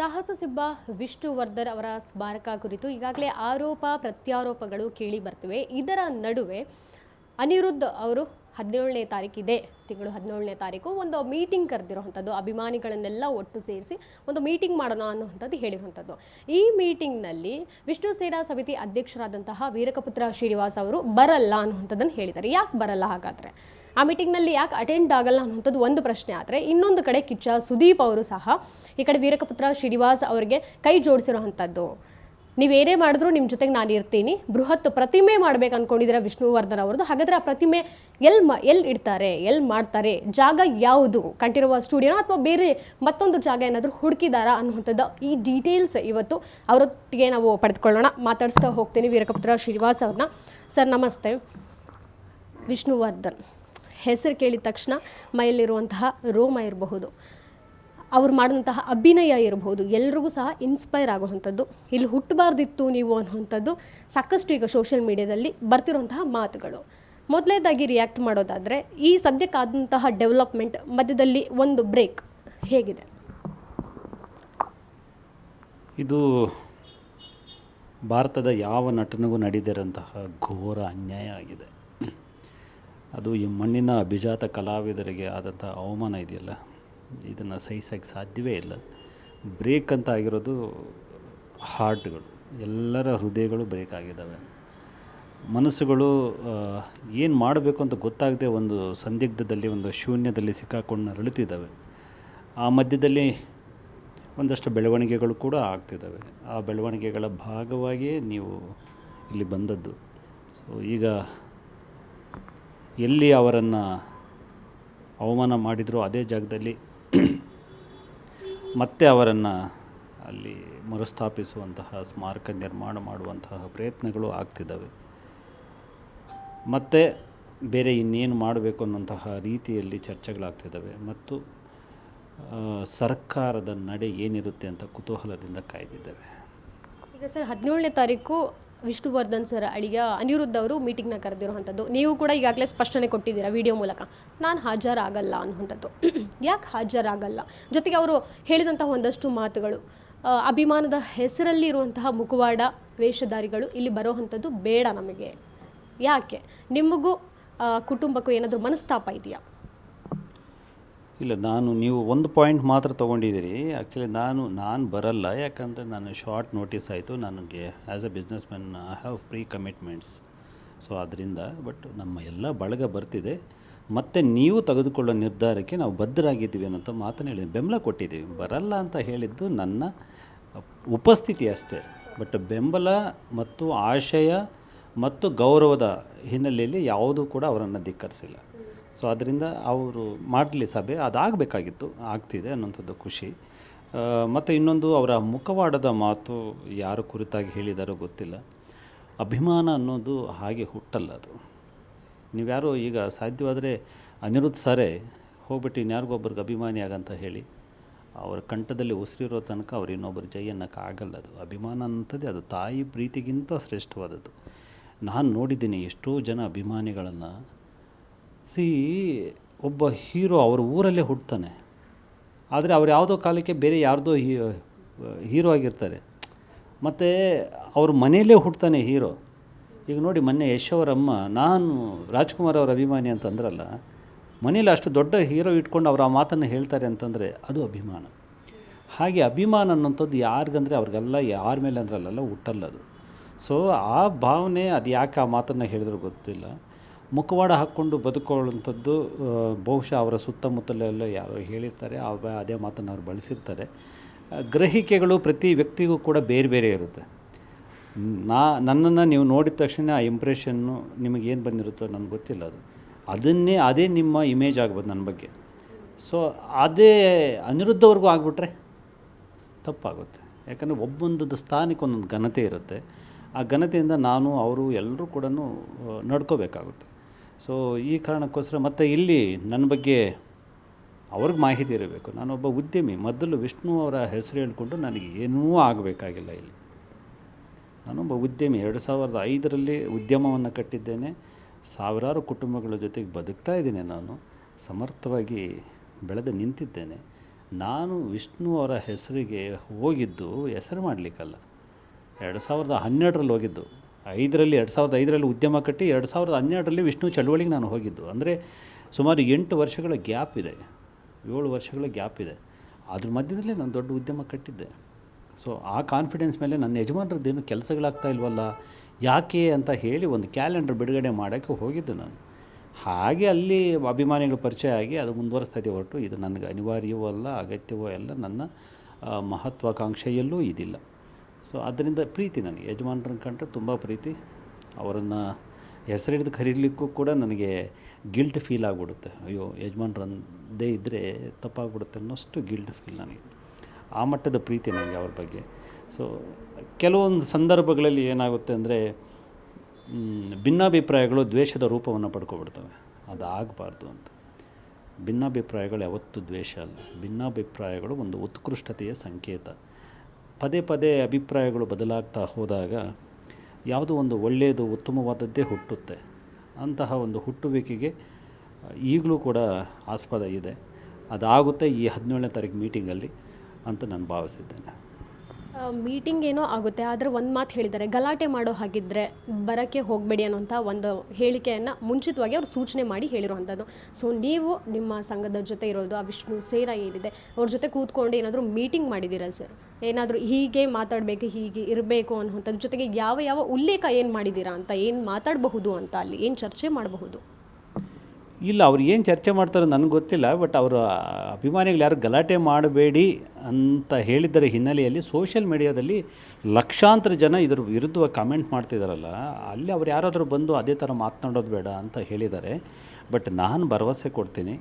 ಸಾಹಸ ಸಿಬ್ಬ ವಿಷ್ಣುವರ್ಧನ್ ಅವರ ಸ್ಮಾರಕ ಕುರಿತು ಈಗಾಗಲೇ ಆರೋಪ, ಪ್ರತ್ಯಾರೋಪಗಳು ಕೇಳಿ ಬರ್ತಿವೆ ಇದರ ನಡುವೆ ಅನಿರುದ್ಧ್ ಅವರು ಹದಿನೇಳನೇ ತಾರೀಕಿದೆ ತಿಂಗಳು ಹದಿನೇಳನೇ ತಾರೀಕು, ಒಂದು ಮೀಟಿಂಗ್ ಕರೆದಿರುವಂಥದ್ದು, ಅಭಿಮಾನಿಗಳನ್ನೆಲ್ಲ ಒಟ್ಟು ಸೇರಿಸಿ ಒಂದು ಮೀಟಿಂಗ್ ಮಾಡೋಣ ಅನ್ನುವಂಥದ್ದು ಹೇಳಿರುವಂಥದ್ದು. ಈ ಮೀಟಿಂಗ್ನಲ್ಲಿ ವಿಷ್ಣು ಸೇನಾ ಸಮಿತಿ ಅಧ್ಯಕ್ಷರಾದಂತಹ ವೀರಕಪುತ್ರ ಶ್ರೀನಿವಾಸ್ ಅವರು ಬರಲ್ಲ ಅನ್ನುವಂಥದ್ದನ್ನು ಹೇಳಿದ್ದಾರೆ. ಯಾಕೆ ಬರಲ್ಲ ಹಾಗಾದರೆ? ಆ ಮೀಟಿಂಗ್ನಲ್ಲಿ ಯಾಕೆ ಅಟೆಂಡ್ ಆಗಲ್ಲ ಅನ್ನೋಂಥದ್ದು ಒಂದು ಪ್ರಶ್ನೆ ಆದರೆ, ಇನ್ನೊಂದು ಕಡೆ ಕಿಚ್ಚ ಸುದೀಪ್ ಅವರು ಸಹ ಈ ಕಡೆ ವೀರಕಪುತ್ರ ಶ್ರೀನಿವಾಸ್ ಅವರಿಗೆ ಕೈ ಜೋಡಿಸಿರುವಂಥದ್ದು. ನೀವೇನೇ ಮಾಡಿದ್ರು ನಿಮ್ಮ ಜೊತೆಗೆ ನಾನು ಇರ್ತೀನಿ, ಬೃಹತ್ ಪ್ರತಿಮೆ ಮಾಡ್ಬೇಕು ಅಂದ್ಕೊಂಡಿದ್ದೀರ ವಿಷ್ಣುವರ್ಧನ್ ಅವ್ರದ್ದು. ಹಾಗಾದ್ರೆ ಆ ಪ್ರತಿಮೆ ಎಲ್ಲಿ ಮ ಎಲ್ಲಿ ಇಡ್ತಾರೆ ಎಲ್ಲಿ ಮಾಡ್ತಾರೆ, ಜಾಗ ಯಾವುದು? ಕಂಠೀರವ ಸ್ಟುಡಿಯೋನ ಅಥವಾ ಬೇರೆ ಮತ್ತೊಂದು ಜಾಗ ಏನಾದರೂ ಹುಡುಕಿದಾರಾ ಅನ್ನುವಂಥದ್ದು ಈ ಡೀಟೇಲ್ಸ್ ಇವತ್ತು ಅವರೊಟ್ಟಿಗೆ ನಾವು ಪಡೆದುಕೊಳ್ಳೋಣ. ಮಾತಾಡಿಸ್ತಾ ಹೋಗ್ತೀನಿ ವೀರಕಪುತ್ರ ಶ್ರೀನಿವಾಸ್ ಅವ್ರನ್ನ. ಸರ್, ನಮಸ್ತೆ. ವಿಷ್ಣುವರ್ಧನ್. ಹೆಸರು ಕೇಳಿದ ತಕ್ಷಣ ಮೈಯಲ್ಲಿರುವಂತಹ ರೋಮ ಇರಬಹುದು, ಅವ್ರು ಮಾಡಿದಂತಹ ಅಭಿನಯ ಇರಬಹುದು, ಎಲ್ರಿಗೂ ಸಹ ಇನ್ಸ್ಪೈರ್ ಆಗುವಂಥದ್ದು. ಇಲ್ಲಿ ಹುಟ್ಟಬಾರ್ದಿತ್ತು ನೀವು ಅನ್ನುವಂಥದ್ದು ಸಾಕಷ್ಟು ಈಗ ಸೋಷಿಯಲ್ ಮೀಡಿಯಾದಲ್ಲಿ ಬರ್ತಿರುವಂತಹ ಮಾತುಗಳು. ಮೊದಲನೇದಾಗಿ ರಿಯಾಕ್ಟ್ ಮಾಡೋದಾದರೆ, ಈ ಸದ್ಯಕ್ಕಾದಂತಹ ಡೆವಲಪ್ಮೆಂಟ್ ಮಧ್ಯದಲ್ಲಿ ಒಂದು ಬ್ರೇಕ್ ಹೇಗಿದೆ? ಇದು ಭಾರತದ ಯಾವ ನಟನಿಗೂ ನಡೆದಿರೋಂತಹ ಘೋರ ಅನ್ಯಾಯ ಆಗಿದೆ. ಅದು ಈ ಮಣ್ಣಿನ ಅಭಿಜಾತ ಕಲಾವಿದರಿಗೆ ಆದಂಥ ಅವಮಾನ ಇದೆಯಲ್ಲ? ಇದನ್ನು ಸಹಿಸೋಕ್ಕೆ ಸಾಧ್ಯವೇ ಇಲ್ಲ. ಬ್ರೇಕ್ ಅಂತ ಆಗಿರೋದು ಹಾರ್ಟ್ಗಳು. ಎಲ್ಲರ ಹೃದಯಗಳು ಬ್ರೇಕ್ ಆಗಿದ್ದಾವೆ. ಮನಸ್ಸುಗಳು ಏನು ಮಾಡಬೇಕು ಅಂತ ಗೊತ್ತಾಗದೆ ಒಂದು ಸಂದಿಗ್ಧದಲ್ಲಿ, ಒಂದು ಶೂನ್ಯದಲ್ಲಿ ಸಿಕ್ಕಾಕೊಂಡು ನರಳುತ್ತಿದ್ದಾವೆ. ಆ ಮಧ್ಯದಲ್ಲಿ ಒಂದಷ್ಟು ಬೆಳವಣಿಗೆಗಳು ಕೂಡ ಆಗ್ತಿದ್ದಾವೆ. ಆ ಬೆಳವಣಿಗೆಗಳ ಭಾಗವಾಗಿಯೇ ನೀವು ಇಲ್ಲಿ ಬಂದದ್ದು. ಸೊ ಈಗ ಎಲ್ಲಿ ಅವರನ್ನು ಅವಮಾನ ಮಾಡಿದರೂ ಅದೇ ಜಾಗದಲ್ಲಿ ಮತ್ತೆ ಅವರನ್ನು ಅಲ್ಲಿ ಮರುಸ್ಥಾಪಿಸುವಂತಹ, ಸ್ಮಾರಕ ನಿರ್ಮಾಣ ಮಾಡುವಂತಹ ಪ್ರಯತ್ನಗಳು ಆಗ್ತಿದ್ದಾವೆ. ಮತ್ತು ಬೇರೆ ಇನ್ನೇನು ಮಾಡಬೇಕು ಅನ್ನೋಂತಹ ರೀತಿಯಲ್ಲಿ ಚರ್ಚೆಗಳಾಗ್ತಿದ್ದಾವೆ. ಮತ್ತು ಸರ್ಕಾರದ ನಡೆ ಏನಿರುತ್ತೆ ಅಂತ ಕುತೂಹಲದಿಂದ ಕಾಯ್ದಿದ್ದೇವೆ. ಈಗ ಸರ್, ಹದಿನೇಳನೇ ತಾರೀಕು ವಿಷ್ಣುವರ್ಧನ್ ಸರ್ ಅಡಿಗ ಅನಿರುದ್ಧ ಅವರು ಮೀಟಿಂಗ್ನ ಕರೆದಿರುವಂಥದ್ದು. ನೀವು ಕೂಡ ಈಗಾಗಲೇ ಸ್ಪಷ್ಟನೆ ಕೊಟ್ಟಿದ್ದೀರಾ ವಿಡಿಯೋ ಮೂಲಕ. ನಾನು ಹಾಜರಾಗಲ್ಲ ಅನ್ನುವಂಥದ್ದು. ಯಾಕೆ ಹಾಜರಾಗಲ್ಲ? ಜೊತೆಗೆ ಅವರು ಹೇಳಿದಂತಹ ಒಂದಷ್ಟು ಮಾತುಗಳು. ಅಭಿಮಾನದ ಹೆಸರಲ್ಲಿ ಇರುವಂತಹ ಮುಖವಾಡ ವೇಷಧಾರಿಗಳು ಇಲ್ಲಿ ಬರೋವಂಥದ್ದು ಬೇಡ ನಮಗೆ. ಯಾಕೆ? ನಿಮಗೂ ಕುಟುಂಬಕ್ಕೂ ಏನಾದರೂ ಮನಸ್ತಾಪ ಇದೆಯಾ? ಇಲ್ಲ, ನಾನು ನೀವು ಒಂದು ಪಾಯಿಂಟ್ ಮಾತ್ರ ತೊಗೊಂಡಿದ್ದೀರಿ. ಆ್ಯಕ್ಚುಲಿ ನಾನು ನಾನು ಬರಲ್ಲ. ಯಾಕಂದರೆ ನಾನು ಶಾರ್ಟ್ ನೋಟಿಸ್ ಆಯಿತು. ನನಗೆ as a businessman I have pre commitments so ಅದರಿಂದ ಬಟ್ ನಮ್ಮ ಎಲ್ಲ ಬಳಗ ಬರ್ತಿದೆ. ಮತ್ತು ನೀವು ತೆಗೆದುಕೊಳ್ಳೋ ನಿರ್ಧಾರಕ್ಕೆ ನಾವು ಬದ್ಧರಾಗಿದ್ದೀವಿ ಅನ್ನೋಂಥ ಮಾತನ್ನು ಹೇಳಿದ್ವಿ ಬೆಂಬಲ ಕೊಟ್ಟಿದ್ದೀವಿ. ಬರಲ್ಲ ಅಂತ ಹೇಳಿದ್ದು ನನ್ನ ಉಪಸ್ಥಿತಿ ಅಷ್ಟೇ. ಬಟ್ ಬೆಂಬಲ ಮತ್ತು ಆಶಯ ಮತ್ತು ಗೌರವದ ಹಿನ್ನೆಲೆಯಲ್ಲಿ ಯಾವುದೂ ಕೂಡ ಅವರನ್ನು ಧಿಕ್ಕರಿಸಿಲ್ಲ. ಸೊ ಅದರಿಂದ ಅವರು ಮಾಡಲಿ ಸಭೆ, ಅದಾಗಬೇಕಾಗಿತ್ತು, ಆಗ್ತಿದೆ ಅನ್ನೋಂಥದ್ದು ಖುಷಿ. ಮತ್ತು ಇನ್ನೊಂದು, ಅವರ ಮುಖವಾಡದ ಮಾತು ಯಾರು ಕುರಿತಾಗಿ ಹೇಳಿದಾರೋ ಗೊತ್ತಿಲ್ಲ. ಅಭಿಮಾನ ಅನ್ನೋದು ಹಾಗೆ ಹುಟ್ಟಲ್ಲ ಅದು. ನೀವ್ಯಾರು ಈಗ ಸಾಧ್ಯವಾದರೆ ಅನಿರುದ್ಧ ಸರೇ ಹೋಗ್ಬಿಟ್ಟು ಇನ್ಯಾರಿಗೊಬ್ಬರಿಗೆ ಅಭಿಮಾನಿ ಆಗಂತ ಹೇಳಿ, ಅವರ ಕಂಠದಲ್ಲಿ ಉಸಿರಿರೋ ತನಕ ಅವ್ರು ಇನ್ನೊಬ್ಬರು ಜೈ ಅನ್ನೋಕ್ಕಾಗಲ್ಲ ಅದು. ಅಭಿಮಾನ ಅಂಥದ್ದೇ, ಅದು ತಾಯಿ ಪ್ರೀತಿಗಿಂತ ಶ್ರೇಷ್ಠವಾದದ್ದು. ನಾನು ನೋಡಿದ್ದೀನಿ ಎಷ್ಟೋ ಜನ ಅಭಿಮಾನಿಗಳನ್ನು ಸಿ ಒಬ್ಬ ಹೀರೋ ಅವ್ರ ಊರಲ್ಲೇ ಹುಟ್ತಾನೆ. ಆದರೆ ಅವ್ರು ಯಾವುದೋ ಕಾಲಕ್ಕೆ ಬೇರೆ ಯಾರದೋ ಹೀರೋ ಆಗಿರ್ತಾರೆ. ಮತ್ತು ಅವ್ರ ಮನೆಯಲ್ಲೇ ಹುಟ್ತಾನೆ ಹೀರೋ. ಈಗ ನೋಡಿ ಮೊನ್ನೆ ಯಶ್ ನಾನು ರಾಜ್ಕುಮಾರ್ ಅವರ ಅಭಿಮಾನಿ ಅಂತಂದ್ರಲ್ಲ ಮನೇಲಿ ಅಷ್ಟು ದೊಡ್ಡ ಹೀರೋ ಇಟ್ಕೊಂಡು ಅವ್ರು ಆ ಮಾತನ್ನು ಹೇಳ್ತಾರೆ ಅಂತಂದರೆ ಅದು ಅಭಿಮಾನ. ಹಾಗೆ ಅಭಿಮಾನ ಅನ್ನೋಂಥದ್ದು ಯಾರಿಗಂದರೆ ಅವ್ರಿಗೆಲ್ಲ ಯಾರ ಮೇಲೆ ಅಂದ್ರಲ್ಲ ಹುಟ್ಟಲ್ಲ ಅದು. ಸೊ ಆ ಭಾವನೆ ಅದು ಯಾಕೆ ಆ ಮಾತನ್ನು ಹೇಳಿದ್ರು ಗೊತ್ತಿಲ್ಲ. ಮುಖವಾಡ ಹಾಕ್ಕೊಂಡು ಬದುಕೊಳ್ಳುವಂಥದ್ದು ಬಹುಶಃ ಅವರ ಸುತ್ತಮುತ್ತಲೆಲ್ಲ ಯಾರೋ ಹೇಳಿರ್ತಾರೆ. ಅದೇ ಮಾತನ್ನು ಅವ್ರು ಬಳಸಿರ್ತಾರೆ. ಗ್ರಹಿಕೆಗಳು ಪ್ರತಿ ವ್ಯಕ್ತಿಗೂ ಕೂಡ ಬೇರೆ ಬೇರೆ ಇರುತ್ತೆ. ನಾ, ನನ್ನನ್ನು ನೀವು ನೋಡಿದ ತಕ್ಷಣ ಆ ಇಂಪ್ರೆಷನ್ನು ನಿಮಗೇನು ಬಂದಿರುತ್ತೋ ನನಗೆ ಗೊತ್ತಿಲ್ಲ ಅದು. ಅದನ್ನೇ, ಅದೇ ನಿಮ್ಮ ಇಮೇಜ್ ಆಗ್ಬೋದು ನನ್ನ ಬಗ್ಗೆ. ಸೊ ಅದೇ ಅನಿರುದ್ಧವರೆಗೂ ಆಗಿಬಿಟ್ರೆ ತಪ್ಪಾಗುತ್ತೆ. ಯಾಕಂದರೆ ಒಬ್ಬೊಂದದ ಸ್ಥಾನಕ್ಕೆ ಒಂದೊಂದು ಘನತೆ ಇರುತ್ತೆ. ಆ ಘನತೆಯಿಂದ ನಾನು, ಅವರು ಎಲ್ಲರೂ ಕೂಡ ನಡ್ಕೋಬೇಕಾಗುತ್ತೆ. ಸೊ ಈ ಕಾರಣಕ್ಕೋಸ್ಕರ ಮತ್ತು ಇಲ್ಲಿ ನನ್ನ ಬಗ್ಗೆ ಅವ್ರಿಗೆ ಮಾಹಿತಿ ಇರಬೇಕು. ನಾನೊಬ್ಬ ಉದ್ಯಮಿ. ಮೊದಲು ವಿಷ್ಣು ಅವರ ಹೆಸರು ಹೇಳ್ಕೊಂಡು ನನಗೆ ಏನೂ ಆಗಬೇಕಾಗಿಲ್ಲ ಇಲ್ಲಿ. ನಾನೊಬ್ಬ ಉದ್ಯಮಿ. ಎರಡು ಸಾವಿರದ ಐದರಲ್ಲಿ ಉದ್ಯಮವನ್ನು ಕಟ್ಟಿದ್ದೇನೆ. ಸಾವಿರಾರು ಕುಟುಂಬಗಳ ಜೊತೆಗೆ ಬದುಕ್ತಾ ಇದ್ದೀನಿ ನಾನು. ಸಮರ್ಥವಾಗಿ ಬೆಳೆದು ನಿಂತಿದ್ದೇನೆ. ನಾನು ವಿಷ್ಣು ಅವರ ಹೆಸರಿಗೆ ಹೋಗಿದ್ದು ಹೆಸರು ಮಾಡಲಿಕ್ಕಲ್ಲ. ಎರಡು ಸಾವಿರದ ಹನ್ನೆರಡರಲ್ಲಿ ಹೋಗಿದ್ದು. ಐದರಲ್ಲಿ, ಎರಡು ಸಾವಿರದ ಐದರಲ್ಲಿ ಉದ್ಯಮ ಕಟ್ಟಿ ಎರಡು ಸಾವಿರದ ಹನ್ನೆರಡರಲ್ಲಿ ವಿಷ್ಣು ಚಳುವಳಿಗೆ ನಾನು ಹೋಗಿದ್ದು. ಅಂದರೆ ಸುಮಾರು ಎಂಟು ವರ್ಷಗಳ ಗ್ಯಾಪ್ ಇದೆ. ಏಳು ವರ್ಷಗಳ ಗ್ಯಾಪ್ ಇದೆ. ಅದ್ರ ಮಧ್ಯದಲ್ಲೇ ನಾನು ದೊಡ್ಡ ಉದ್ಯಮ ಕಟ್ಟಿದ್ದೆ. ಸೊ ಆ ಕಾನ್ಫಿಡೆನ್ಸ್ ಮೇಲೆ ನನ್ನ ಯಜಮಾನರದ್ದೇನು ಕೆಲಸಗಳಾಗ್ತಾ ಇಲ್ವಲ್ಲ? ಯಾಕೆ ಅಂತ ಹೇಳಿ ಒಂದು ಕ್ಯಾಲೆಂಡರ್ ಬಿಡುಗಡೆ ಮಾಡೋಕ್ಕೆ ಹೋಗಿದ್ದು ನಾನು. ಹಾಗೆ ಅಲ್ಲಿ ಅಭಿಮಾನಿಗಳು ಪರಿಚಯ ಆಗಿ ಅದು ಮುಂದುವರಿಸ್ತಾ ಹೊರಟು. ಇದು ನನಗೆ ಅನಿವಾರ್ಯವೂ ಅಲ್ಲ ಅಗತ್ಯವೂ ಅಲ್ಲ ನನ್ನ ಮಹತ್ವಾಕಾಂಕ್ಷೆಯಲ್ಲೂ ಇದಿಲ್ಲ. ಸೊ ಅದರಿಂದ ಪ್ರೀತಿ ನನಗೆ. ಯಜಮಾನ್ರನ್ನ ಕಂಡ್ರೆ ತುಂಬ ಪ್ರೀತಿ. ಅವರನ್ನು ಹೆಸರಿಡ್ದು ಕರೀಲಿಕ್ಕೂ ಕೂಡ ನನಗೆ ಗಿಲ್ಟ್ ಫೀಲ್ ಆಗಿಬಿಡುತ್ತೆ. ಅಯ್ಯೋ ಯಜಮಾನ್ರಂದೇ ಇದ್ದರೆ ತಪ್ಪಾಗ್ಬಿಡುತ್ತೆ ಅನ್ನೋಷ್ಟು ಗಿಲ್ಟ್ ಫೀಲ್ ನನಗೆ. ಆ ಮಟ್ಟದ ಪ್ರೀತಿ ನನಗೆ ಅವ್ರ ಬಗ್ಗೆ. ಸೊ ಕೆಲವೊಂದು ಸಂದರ್ಭಗಳಲ್ಲಿ ಏನಾಗುತ್ತೆ ಅಂದರೆ ಭಿನ್ನಾಭಿಪ್ರಾಯಗಳು ದ್ವೇಷದ ರೂಪವನ್ನು ಪಡ್ಕೊಬಿಡ್ತವೆ. ಅದು ಆಗಬಾರ್ದು ಅಂತ. ಭಿನ್ನಾಭಿಪ್ರಾಯಗಳು ಯಾವತ್ತೂ ದ್ವೇಷ ಅಲ್ಲ. ಭಿನ್ನಾಭಿಪ್ರಾಯಗಳು ಒಂದು ಉತ್ಕೃಷ್ಟತೆಯ ಸಂಕೇತ. ಪದೇ ಪದೇ ಅಭಿಪ್ರಾಯಗಳು ಬದಲಾಗ್ತಾ ಹೋದಾಗ ಯಾವುದೋ ಒಂದು ಒಳ್ಳೆಯದು ಉತ್ತಮವಾದದ್ದೇ ಹುಟ್ಟುತ್ತೆ. ಅಂತಹ ಒಂದು ಹುಟ್ಟುವಿಕೆಗೆ, ಈಗಲೂ ಕೂಡ ಆಸ್ಪದ ಇದೆ. ಅದಾಗುತ್ತೆ ಈ ಹದಿನೇಳನೇ ತಾರೀಕು ಮೀಟಿಂಗಲ್ಲಿ ಅಂತ ನಾನು ಭಾವಿಸಿದ್ದೇನೆ. ಮೀಟಿಂಗ್ ಏನೋ ಆಗುತ್ತೆ, ಆದರೆ ಒಂದು ಮಾತು ಹೇಳಿದ್ದಾರೆ, ಗಲಾಟೆ ಮಾಡೋ ಹಾಗಿದ್ರೆ ಬರೋಕ್ಕೆ ಹೋಗಬೇಡಿ ಅನ್ನೋಂಥ ಒಂದು ಹೇಳಿಕೆಯನ್ನು ಮುಂಚಿತವಾಗಿ ಅವ್ರು ಸೂಚನೆ ಮಾಡಿ ಹೇಳಿರುವಂಥದ್ದು ಸೊ ನೀವು ನಿಮ್ಮ ಸಂಘದ ಜೊತೆ ಇರೋದು, ಆ ವಿಷ್ಣು ಸೇರ ಏನಿದೆ, ಅವ್ರ ಜೊತೆ ಕೂತ್ಕೊಂಡು ಏನಾದರೂ ಮೀಟಿಂಗ್ ಮಾಡಿದ್ದೀರಾ ಸರ್ ಏನಾದರೂ ಹೀಗೆ ಮಾತಾಡಬೇಕು, ಹೀಗೆ ಇರಬೇಕು ಅನ್ನೋಂಥದ್ದು ಜೊತೆಗೆ ಯಾವ ಯಾವ ಉಲ್ಲೇಖ ಏನು ಮಾಡಿದ್ದೀರಾ ಅಂತ, ಏನು ಮಾತಾಡಬಹುದು ಅಂತ ಅಲ್ಲಿ, ಏನು ಚರ್ಚೆ ಮಾಡಬಹುದು? ಇಲ್ಲ, ಅವ್ರು ಏನು ಚರ್ಚೆ ಮಾಡ್ತಾರೋ ನನಗೆ ಗೊತ್ತಿಲ್ಲ, ಬಟ್ ಅವರ ಅಭಿಮಾನಿಗಳು ಯಾರು ಗಲಾಟೆ ಮಾಡಬೇಡಿ ಅಂತ ಹೇಳಿದ್ದರ ಹಿನ್ನೆಲೆಯಲ್ಲಿ ಸೋಷಿಯಲ್ ಮೀಡಿಯಾದಲ್ಲಿ ಲಕ್ಷಾಂತರ ಜನ ಇದ್ರ ವಿರುದ್ಧ ಕಮೆಂಟ್ ಮಾಡ್ತಿದ್ದಾರಲ್ಲ ಅಲ್ಲಿ ಅವ್ರು ಯಾರಾದರೂ ಬಂದು ಅದೇ ಥರ ಮಾತನಾಡೋದು ಬೇಡ ಅಂತ ಹೇಳಿದ್ದಾರೆ. ಬಟ್ ನಾನು ಭರವಸೆ ಕೊಡ್ತೀನಿ,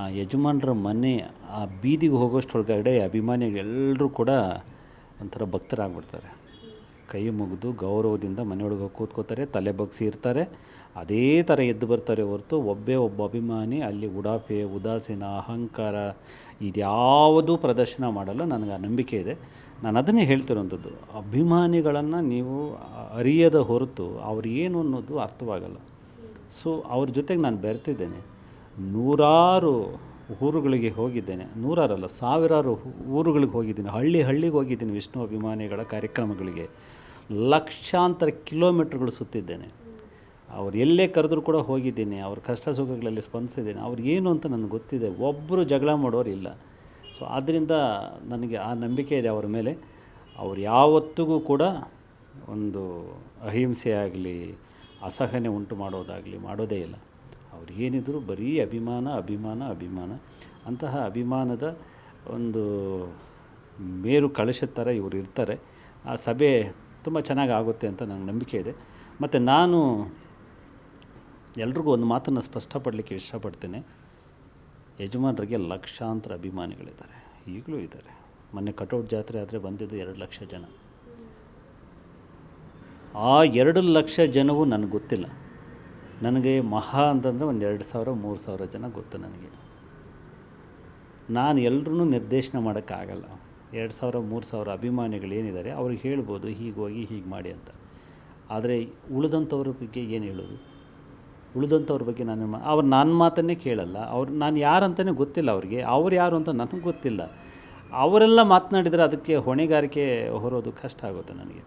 ಆ ಯಜಮಾನ್ರ ಮನೆ, ಆ ಬೀದಿಗೆ ಹೋಗೋಷ್ಟೊಳಗಡೆ ಅಭಿಮಾನಿಗಳೆಲ್ಲರೂ ಕೂಡ ಒಂಥರ ಭಕ್ತರಾಗ್ಬಿಡ್ತಾರೆ. ಕೈ ಮುಗಿದು ಗೌರವದಿಂದ ಮನೆಯೊಳಗೆ ಕೂತ್ಕೋತಾರೆ, ತಲೆ ಬಗ್ಸಿ ಇರ್ತಾರೆ. ಅದೇ ಥರ ಎದ್ದು ಬರ್ತಾರೆ ಹೊರತು ಒಬ್ಬೇ ಒಬ್ಬ ಅಭಿಮಾನಿ, ಅಲ್ಲಿ ಉಡಾಫೆ, ಉದಾಸೀನ, ಅಹಂಕಾರ ಇದ್ಯಾವುದೂ ಪ್ರದರ್ಶನ ಮಾಡಲ್ಲ ನನಗೆ ಆ ನಂಬಿಕೆ ಇದೆ. ನಾನು ಅದನ್ನೇ ಹೇಳ್ತಿರೋಂಥದ್ದು. ಅಭಿಮಾನಿಗಳನ್ನು ನೀವು ಅರಿಯದ ಹೊರತು ಅವ್ರು ಏನು ಅನ್ನೋದು ಅರ್ಥವಾಗಲ್ಲ. ಸೊ ಅವ್ರ ಜೊತೆಗೆ ನಾನು ಬೆರೆತಿದ್ದೇನೆ. ನೂರಾರು ಊರುಗಳಿಗೆ ಹೋಗಿದ್ದೇನೆ. ನೂರಾರಲ್ಲ, ಸಾವಿರಾರು ಊರುಗಳಿಗೆ ಹೋಗಿದ್ದೀನಿ. ಹಳ್ಳಿ ಹಳ್ಳಿಗೆ ಹೋಗಿದ್ದೀನಿ ವಿಷ್ಣು ಅಭಿಮಾನಿಗಳ ಕಾರ್ಯಕ್ರಮಗಳಿಗೆ. ಲಕ್ಷಾಂತರ ಕಿಲೋಮೀಟ್ರ್ಗಳು ಸುತ್ತಿದ್ದೇನೆ. ಅವ್ರು ಎಲ್ಲೇ ಕರೆದ್ರೂ ಕೂಡ ಹೋಗಿದ್ದೀನಿ, ಅವ್ರ ಕಷ್ಟ ಸುಖಗಳಲ್ಲಿ ಸ್ಪಂದಿಸಿದ್ದೀನಿ, ಅವ್ರು ಏನು ಅಂತ ನನಗೆ ಗೊತ್ತಿದೆ ಒಬ್ಬರು ಜಗಳ ಮಾಡೋರು ಇಲ್ಲ. ಸೊ ಆದ್ದರಿಂದ ನನಗೆ ಆ ನಂಬಿಕೆ ಇದೆ ಅವರ ಮೇಲೆ. ಅವ್ರು ಯಾವತ್ತಿಗೂ ಕೂಡ ಒಂದು ಅಹಿಂಸೆ ಆಗಲಿ, ಅಸಹನೆ ಉಂಟು ಮಾಡೋದಾಗಲಿ ಮಾಡೋದೇ ಇಲ್ಲ. ಅವ್ರು ಏನಿದ್ರು ಬರೀ ಅಭಿಮಾನ ಅಭಿಮಾನ ಅಭಿಮಾನ, ಅಂತಹ ಅಭಿಮಾನದ ಒಂದು ಮೇರು ಕಳಶದ ಥರ ಇವರು ಇರ್ತಾರೆ. ಆ ಸಭೆ ತುಂಬ ಚೆನ್ನಾಗಿ ಆಗುತ್ತೆ ಅಂತ ನನಗೆ ನಂಬಿಕೆ ಇದೆ. ಮತ್ತು ನಾನು ಎಲ್ರಿಗೂ ಒಂದು ಮಾತನ್ನು ಸ್ಪಷ್ಟಪಡಲಿಕ್ಕೆ ಇಷ್ಟಪಡ್ತೇನೆ. ಯಜಮಾನರಿಗೆ ಲಕ್ಷಾಂತರ ಅಭಿಮಾನಿಗಳಿದ್ದಾರೆ. ಈಗಲೂ ಇದ್ದಾರೆ. ಮೊನ್ನೆ ಕಟೌಟ್ ಜಾತ್ರೆ ಆದರೆ ಬಂದಿದ್ದು ಎರಡು ಲಕ್ಷ ಜನ. ಆ ಎರಡು ಲಕ್ಷ ಜನವು ನನಗೆ ಗೊತ್ತಿಲ್ಲ. ನನಗೆ ಮಹಾ ಅಂತಂದರೆ ಒಂದು ಎರಡು ಸಾವಿರ, ಮೂರು ಸಾವಿರ ಜನ ಗೊತ್ತು ನನಗೆ. ನಾನು ಎಲ್ಲರೂ ನಿರ್ದೇಶನ ಮಾಡೋಕ್ಕಾಗಲ್ಲ ಎರಡು ಸಾವಿರ, ಮೂರು ಸಾವಿರ ಅಭಿಮಾನಿಗಳು ಏನಿದ್ದಾರೆ, ಅವ್ರಿಗೆ ಹೇಳ್ಬೋದು ಹೀಗೆ ಹೋಗಿ ಹೀಗೆ ಮಾಡಿ ಅಂತ. ಆದರೆ ಉಳಿದಂಥವ್ರ ಬಗ್ಗೆ ಏನು ಹೇಳೋದು? ಉಳಿದಂಥವ್ರ ಬಗ್ಗೆ ನಾನು ಅವ್ರು ನನ್ನ ಮಾತನ್ನೇ ಕೇಳಲ್ಲ. ಅವ್ರು ನಾನು ಯಾರಂತಲೇ ಗೊತ್ತಿಲ್ಲ ಅವ್ರಿಗೆ. ಅವ್ರು ಯಾರು ಅಂತ ನನಗೆ ಗೊತ್ತಿಲ್ಲ. ಅವರೆಲ್ಲ ಮಾತನಾಡಿದರೆ ಅದಕ್ಕೆ ಹೊಣೆಗಾರಿಕೆ ಹೊರೋದು ಕಷ್ಟ ಆಗುತ್ತೆ ನನಗೆ.